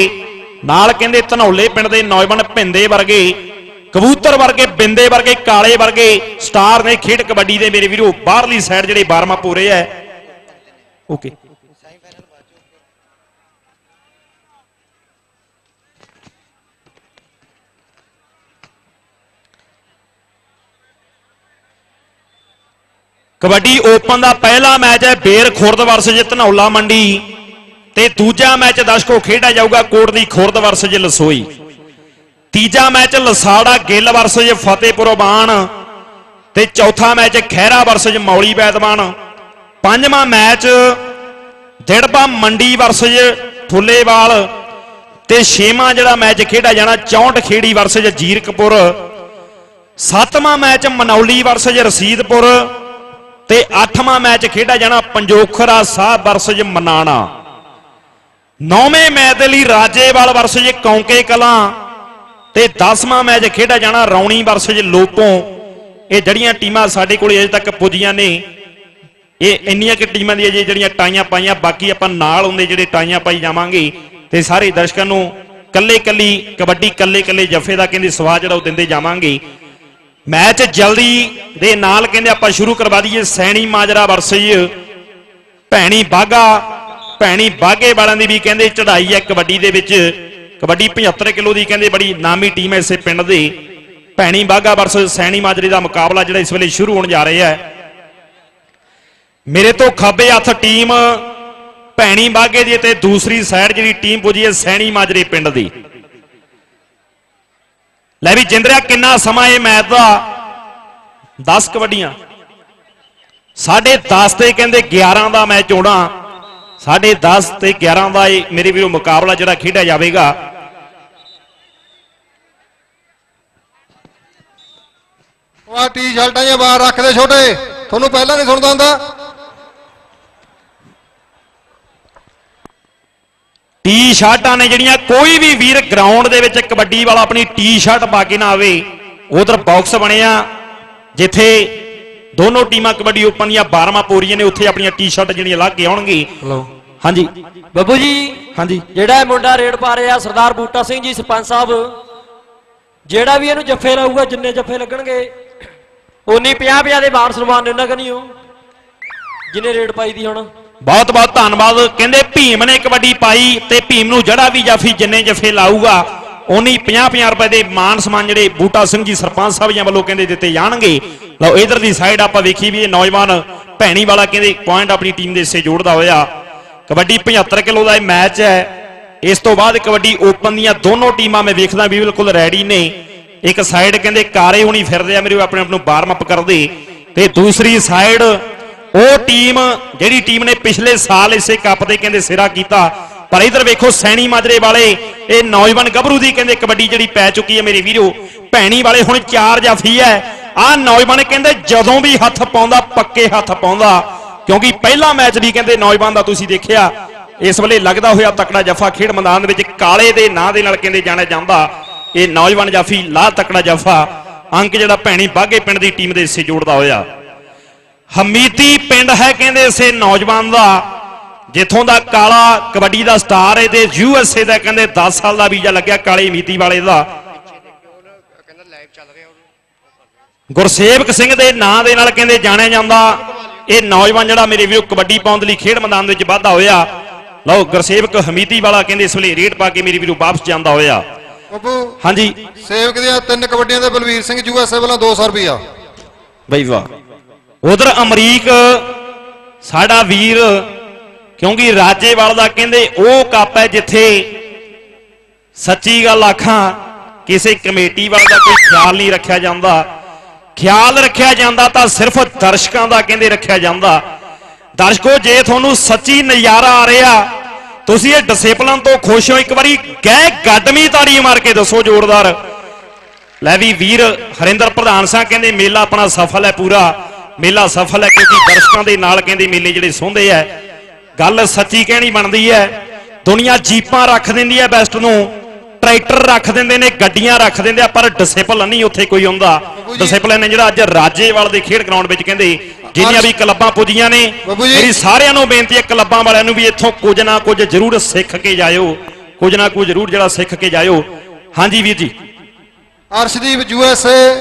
ਨਾਲ ਕਹਿੰਦੇ ਧਨੌਲੇ ਪਿੰਡ ਦੇ ਨੌਜਵਾਨ ਭਿੰਦੇ ਵਰਗੇ, ਕਬੂਤਰ ਵਰਗੇ, ਬਿੰਦੇ ਵਰਗੇ, ਕਾਲੇ ਵਰਗੇ ਸਟਾਰ ਨੇ ਖੇਡ ਕਬੱਡੀ ਦੇ ਮੇਰੇ ਵੀਰੋ, ਬਾਹਰਲੀ ਸਾਈਡ ਜਿਹੜੇ ਬਾਰਮਾ ਪੂਰੇ ਹੈ। ਓਕੇ ਕਬੱਡੀ ਓਪਨ ਦਾ ਪਹਿਲਾ ਮੈਚ ਹੈ ਬੇਰ ਖੁਰਦ ਵਰਸਜ ਧਨੌਲਾ ਮੰਡੀ। ਤੇ ਦੂਜਾ ਮੈਚ ਦਸਕੋ ਖੇਡਿਆ ਜਾਊਗਾ ਕੋਟ ਦੀ ਖੁਰਦ ਵਰਸਜ ਲਸੋਈ। ਤੀਜਾ ਮੈਚ ਲਸਾੜਾ ਗਿੱਲ ਵਰਸ ਫਤਿਹਪੁਰ ਬਾਣ ਤੇ ਚੌਥਾ ਮੈਚ ਖਹਿਰਾ ਵਰਸਜ ਮੌਲੀ ਬੈਦਵਾਨ। ਪੰਜਵਾਂ ਮੈਚ ਦਿੜਬਾ ਮੰਡੀ ਵਰਸਜ ਫੁੱਲੇਵਾਲ। ਤੇ ਛੇਵਾਂ ਜਿਹੜਾ ਮੈਚ ਖੇਡਿਆ ਜਾਣਾ 64 ਖੇੜੀ ਵਰਸਜ ਜੀਰਕਪੁਰ। ਸੱਤਵਾਂ ਮੈਚ ਮਨੌਲੀ ਵਰਸਜ ਰਸੀਦਪੁਰ। ਤੇ ਅੱਠਵਾਂ ਮੈਚ ਖੇਡਿਆ ਜਾਣਾ ਪੰਜੋਖਰਾ ਸਾਹਿਬ ਵਰਸਜ ਮਨਾਣਾ। ਨੌਵੇਂ ਮੈਚ ਦੇ ਲਈ ਰਾਜੇਵਾਲ ਵਰਸਜ ਕੌਂਕੇ ਕਲਾਂ ਤੇ 10ਵਾਂ ਮੈਚ ਖੇਡਿਆ ਜਾਣਾ ਰੌਣੀ ਵਰਸਜ ਲੋਪੋਂ। ਇਹ ਜਿਹੜੀਆਂ ਟੀਮਾਂ ਸਾਡੇ ਕੋਲ ਅਜੇ ਤੱਕ ਪੁੱਜੀਆਂ ਨੇ, ਇਹ ਇੰਨੀਆਂ ਕਿ ਟੀਮਾਂ ਦੀਆਂ ਅਜੇ ਜਿਹੜੀਆਂ ਟਾਈਆਂ ਪਾਈਆਂ, ਬਾਕੀ ਆਪਾਂ ਨਾਲ ਹੁੰਦੇ ਜਿਹੜੇ ਟਾਈਆਂ ਪਾਈ ਜਾਵਾਂਗੇ ਤੇ ਸਾਰੇ ਦਰਸ਼ਕਾਂ ਨੂੰ ਕੱਲੇ ਕੱਲੀ ਕਬੱਡੀ ਕੱਲੇ ਕੱਲੇ ਜਫੇ ਦਾ ਕਹਿੰਦੇ ਸਵਾਦ ਜਿਹੜਾ ਉਹ ਦਿੰਦੇ ਜਾਵਾਂਗੇ। ਮੈਚ ਜਲਦੀ ਦੇ ਨਾਲ ਕਹਿੰਦੇ ਆਪਾਂ ਸ਼ੁਰੂ ਕਰਵਾ ਦਈਏ। ਸੈਣੀ ਮਾਜਰਾ ਵਰਸਜ ਭੈਣੀ ਬਾਗਾ, ਭੈਣੀ ਬਾਗੇ ਵਾਲਿਆਂ ਦੀ ਵੀ ਕਹਿੰਦੇ ਚੜ੍ਹਾਈ ਹੈ ਕਬੱਡੀ ਦੇ ਵਿੱਚ। ਕਬੱਡੀ 75 ਕਿਲੋ ਦੀ ਕਹਿੰਦੇ ਬੜੀ ਨਾਮੀ ਟੀਮ ਹੈ ਇਸੇ ਪਿੰਡ ਦੀ। ਭੈਣੀ ਬਾਗਾ ਵਰਸ ਸੈਣੀ ਮਾਜਰੇ ਦਾ ਮੁਕਾਬਲਾ ਜਿਹੜਾ ਇਸ ਵੇਲੇ ਸ਼ੁਰੂ ਹੋਣ ਜਾ ਰਿਹਾ ਹੈ। ਮੇਰੇ ਤੋਂ ਖੱਬੇ ਹੱਥ ਟੀਮ ਭੈਣੀ ਬਾਗੇ ਦੀ ਤੇ ਦੂਸਰੀ ਸਾਈਡ ਜਿਹੜੀ ਟੀਮ ਪੁੱਜੀ ਹੈ ਸੈਣੀ ਮਾਜਰੇ ਪਿੰਡ ਦੀ। ਲੈ ਵੀ ਜਿੰਦਰਿਆ, ਕਿੰਨਾ ਸਮਾਂ ਇਹ ਮੈਚ ਦਾ? 10 ਕਬੱਡੀਆਂ ਸਾਢੇ 10 ਤੇ ਕਹਿੰਦੇ 11 ਦਾ ਮੈਚ ਹੋਣਾ ਸਾਢੇ 10 ਤੇ 11 ਦਾ ਇਹ ਮੇਰੇ ਵੀਰੋ ਮੁਕਾਬਲਾ ਜਿਹੜਾ ਖੇਡਿਆ ਜਾਵੇਗਾ। ਆ ਟੀ-ਸ਼ਰਟਾਂ ਜਾਂ ਬਾਹਰ ਰੱਖ ਦੇ ਛੋਟੇ। ਤੁਹਾਨੂੰ ਪਹਿਲਾਂ ਨਹੀਂ ਸੁਣਦਾ ਹੁੰਦਾ। ਟੀ-ਸ਼ਰਟਾਂ ਨੇ ਜਿਹੜੀਆਂ ਕੋਈ ਵੀ ਵੀਰ ਗਰਾਊਂਡ ਦੇ ਵਿੱਚ ਕਬੱਡੀ ਵਾਲਾ ਆਪਣੀ ਟੀ-ਸ਼ਰਟ ਪਾ ਕੇ ਨਾ ਆਵੇ ਉਧਰ ਬਾਕਸ ਬਣਿਆ ਜਿੱਥੇ ਦੋਨੋਂ ਟੀਮਾਂ ਕਬੱਡੀ ਓਪਨ ਦੀਆਂ 12ਵਾਂ ਪੋਰੀਆਂ ਨੇ ਉੱਥੇ ਆਪਣੀਆਂ ਟੀ-ਸ਼ਰਟ ਜਿਹੜੀਆਂ ਲਾ ਕੇ ਆਉਣਗੇ। ਹਾਂਜੀ। ਬੱਬੂ ਜੀ ਹਾਂਜੀ। ਜਿਹੜਾ ਇਹ ਮੁੰਡਾ ਰੇਡ ਪਾ ਰਿਹਾ ਸਰਦਾਰ ਬੂਟਾ ਸਿੰਘ ਜੀ ਸਰਪੰਚ ਸਾਹਿਬ ਜਿਹੜਾ ਵੀ ਇਹਨੂੰ ਜੱਫੇ ਲਾਊਗਾ ਜਿੰਨੇ ਜੱਫੇ ਲੱਗਣਗੇ ਉਨੀ 50 50 ਦੇ ਮਾਨ ਸਨਮਾਨ ਉਹਨਾਂ ਕਨੀਓ ਜਿਨੇ ਰੇਡ ਪਾਈ ਦੀ ਹੁਣ। ਬਹੁਤ ਬਹੁਤ ਧੰਨਵਾਦ। ਕਹਿੰਦੇ ਭੀਮ ਨੇ ਕਬੱਡੀ ਪਾਈ ਤੇ ਭੀਮ ਨੂੰ ਜੜਾ ਵੀ ਜਾਫੀ ਜਿੰਨੇ ਜਫੇ ਲਾਊਗਾ ਉਨੀ 50-50 ਰੁਪਏ ਦੇ ਮਾਨ ਸਮਾਨ ਜਿਹੜੇ ਬੂਟਾ ਸਿੰਘ ਜੀ ਸਰਪੰਚ ਸਾਹਿਬ ਜੀ ਵੱਲੋਂ ਕਹਿੰਦੇ ਦਿੱਤੇ ਜਾਣਗੇ। ਲਓ, ਇਧਰ ਦੀ ਸਾਈਡ ਆਪਾਂ ਵੇਖੀ ਵੀ ਇਹ ਨੌਜਵਾਨ ਭੈਣੀ ਵਾਲਾ ਕਹਿੰਦੇ ਪੁਆਇੰਟ ਆਪਣੀ ਟੀਮ ਦੇ ਹਿੱਸੇ ਜੋੜਦਾ ਹੋਇਆ। ਕਬੱਡੀ 75 ਕਿਲੋ ਦਾ ਇਹ ਮੈਚ ਹੈ। ਇਸ ਤੋਂ ਬਾਅਦ ਕਬੱਡੀ ਓਪਨ ਦੀਆਂ ਦੋਨੋਂ ਟੀਮਾਂ ਮੈਂ ਵੇਖਦਾ ਵੀ ਬਿਲਕੁਲ ਰੈਡੀ ਨੇ। ਇੱਕ ਸਾਈਡ ਕਹਿੰਦੇ ਕਾਰੇ ਹੁਣੀ ਫਿਰਦੇ ਆ, ਮੇਰੇ ਆਪਣੇ ਆਪ ਨੂੰ ਵਾਰਮ ਅਪ ਕਰਦੇ। ਤੇ ਦੂਸਰੀ ਸਾਈਡ ਉਹ ਟੀਮ, ਜਿਹੜੀ ਟੀਮ ਨੇ ਪਿਛਲੇ ਸਾਲ ਇਸੇ ਕੱਪ ਤੇ ਕਹਿੰਦੇ ਸਿਰਾ ਕੀਤਾ, ਪਰ ਇਧਰ ਵੇਖੋ ਸੈਣੀ ਮਾਜਰੇ ਵਾਲੇ, ਇਹ ਨੌਜਵਾਨ ਗੱਭਰੂ ਦੀ ਕਹਿੰਦੇ ਕਬੱਡੀ ਜਿਹੜੀ ਪੈ ਚੁੱਕੀ ਹੈ ਮੇਰੇ ਵੀਰੋ। ਭੈਣੀ ਵਾਲੇ ਹੁਣ ਚਾਰ ਜਾਫੀ ਹੈ। ਆਹ ਨੌਜਵਾਨ ਕਹਿੰਦੇ ਜਦੋਂ ਵੀ ਹੱਥ ਪਾਉਂਦਾ, ਪੱਕੇ ਹੱਥ ਪਾਉਂਦਾ। ਕਿਉਂਕਿ ਪਹਿਲਾ ਮੈਚ ਵੀ ਕਹਿੰਦੇ ਨੌਜਵਾਨ ਦਾ ਤੁਸੀਂ ਦੇਖਿਆ, ਇਸ ਵੇਲੇ ਲੱਗਦਾ ਹੋਇਆ ਤਕੜਾ ਜਫਾ ਖੇਡ ਮੈਦਾਨ ਦੇ ਵਿੱਚ ਕਾਲੇ ਦੇ ਨਾਂ ਦੇ ਨਾਲ ਕਹਿੰਦੇ ਜਾਣਿਆ ਜਾਂਦਾ। ਇਹ ਨੌਜਵਾਨ ਜਾਫੀ ਲਾ ਤਕੜਾ ਜਫਾ। ਅੰਕ ਜਿਹੜਾ ਭੈਣੀ ਬਾਗੇ ਪਿੰਡ ਦੀ ਟੀਮ ਦੇ ਹਿੱਸੇ ਜੋੜਦਾ ਹੋਇਆ। ਹਮੀਤੀ ਪਿੰਡ ਹੈ ਕਹਿੰਦੇ ਇਸੇ ਨੌਜਵਾਨ ਦਾ ਜਿੱਥੋਂ ਦਾ ਕਾਲਾ ਕਬੱਡੀ ਦਾ ਸਟਾਰ ਹੈ ਤੇ ਯੂਐਸਏ ਦਾ ਕਹਿੰਦੇ 10 ਸਾਲ ਦਾ ਵੀਜ਼ਾ ਲੱਗਿਆ ਕਾਲੇ ਮੀਤੀ ਵਾਲੇ ਦਾ। ਗੁਰਸੇਵਕ ਸਿੰਘ ਦੇ ਨਾਂ ਦੇ ਨਾਲ ਕਹਿੰਦੇ ਜਾਣਿਆ ਜਾਂਦਾ ਇਹ ਨੌਜਵਾਨ ਜਿਹੜਾ ਮੇਰੇ ਵੀਰੋ ਕਬੱਡੀ ਪਾਉਣ ਦੇ ਲਈ ਖੇਡ ਮੈਦਾਨ ਦੇ ਵਿੱਚ ਵਾਧਾ ਹੋਇਆ। ਲਓ ਗੁਰਸੇਵਕ ਹਮੀਤੀ ਵਾਲਾ ਕਹਿੰਦੇ ਇਸ ਵੇਲੇ ਰੇਡ ਪਾ ਕੇ ਮੇਰੇ ਵੀਰੋ ਵਾਪਸ ਜਾਂਦਾ ਹੋਇਆ। ਬੱਬੂ ਹਾਂਜੀ। ਸੇਵਕ ਦੀਆਂ ਤਿੰਨ ਕਬੱਡੀਆਂ ਦੇ ਬਲਵੀਰ ਸਿੰਘ ਯੂਐਸਏ ਵੱਲੋਂ 200 ਰੁਪਿਆ ਬਈ ਵਾਹ। ਉਧਰ ਅਮਰੀਕ, ਸਾਡਾ ਵੀਰ, ਕਿਉਂਕਿ ਰਾਜੇਵਾਲ ਦਾ ਕਹਿੰਦੇ ਉਹ ਕੱਪ ਹੈ ਜਿੱਥੇ ਸੱਚੀ ਗੱਲ ਆਖਾਂ, ਕਿਸੇ ਕਮੇਟੀ ਵਾਲ ਦਾ ਕੋਈ ਖਿਆਲ ਨਹੀਂ ਰੱਖਿਆ ਜਾਂਦਾ। ਖਿਆਲ ਰੱਖਿਆ ਜਾਂਦਾ ਤਾਂ ਸਿਰਫ ਦਰਸ਼ਕਾਂ ਦਾ ਕਹਿੰਦੇ ਰੱਖਿਆ ਜਾਂਦਾ। ਦਰਸ਼ਕੋ, ਜੇ ਤੁਹਾਨੂੰ ਸੱਚੀ ਨਜ਼ਾਰਾ ਆ ਰਿਹਾ, ਤੁਸੀਂ ਇਹ ਡਿਸਪਲਨ ਤੋਂ ਖੁਸ਼ ਹੋ, ਇੱਕ ਵਾਰੀ ਗਹਿ ਗੱਡਮੀ ਤਾੜੀ ਮਾਰ ਕੇ ਦੱਸੋ ਜ਼ੋਰਦਾਰ। ਲੈ ਵੀ ਵੀਰ, ਹਰਿੰਦਰ ਪ੍ਰਧਾਨ ਸਾਹਿਬ ਕਹਿੰਦੇ ਮੇਲਾ ਆਪਣਾ ਸਫਲ ਹੈ ਪੂਰਾ। ਮੇਲਾ ਸਫਲ ਹੈ ਕਿਉਂਕਿ ਦਰਸ਼ਕਾਂ ਦੇ ਨਾਲ ਕਹਿੰਦੇ ਮੇਲੇ ਜਿਹੜੇ ਸੋਹੰਦੇ ਐ ਗੱਲ ਸੱਚੀ ਕਹਿਣੀ ਬਣਦੀ ਹੈ। ਦੁਨੀਆ ਜੀਪਾਂ ਰੱਖ ਦਿੰਦੀ ਹੈ ਬੈਸਟ ਨੂੰ। ਟਰੈਕਟਰ ਰੱਖ ਦਿੰਦੇ ਨੇ ਗੱਡੀਆਂ ਰੱਖ ਦਿੰਦੇ ਆ ਪਰ ਡਿਸਪਲਨ ਨਹੀਂ ਉੱਥੇ ਕੋਈ ਹੁੰਦਾ। ਡਿਸਪਲਨ ਨੇ ਜਿਹੜਾ ਅੱਜ ਰਾਜੇਵਾਲ ਦੇ ਖੇਡ ਗਰਾਊਂਡ ਵਿੱਚ ਕਹਿੰਦੇ ਜਿੰਨੀਆਂ ਵੀ ਕਲੱਬਾਂ ਪੁੱਜੀਆਂ ਨੇ। ਮੇਰੀ ਸਾਰਿਆਂ ਨੂੰ ਬੇਨਤੀ ਹੈ ਕਲੱਬਾਂ ਵਾਲਿਆਂ ਨੂੰ ਵੀ ਇੱਥੋਂ ਕੁਝ ਨਾ ਕੁਝ ਜ਼ਰੂਰ ਸਿੱਖ ਕੇ ਜਾਇਓ। ਕੁਝ ਨਾ ਕੁਝ ਜ਼ਰੂਰ ਜਿਹੜਾ ਸਿੱਖ ਕੇ ਜਾਇਓ। ਹਾਂਜੀ ਵੀਰ ਜੀ। ਅਰਸ਼ਦੀਪ ਯੂਐਸਏ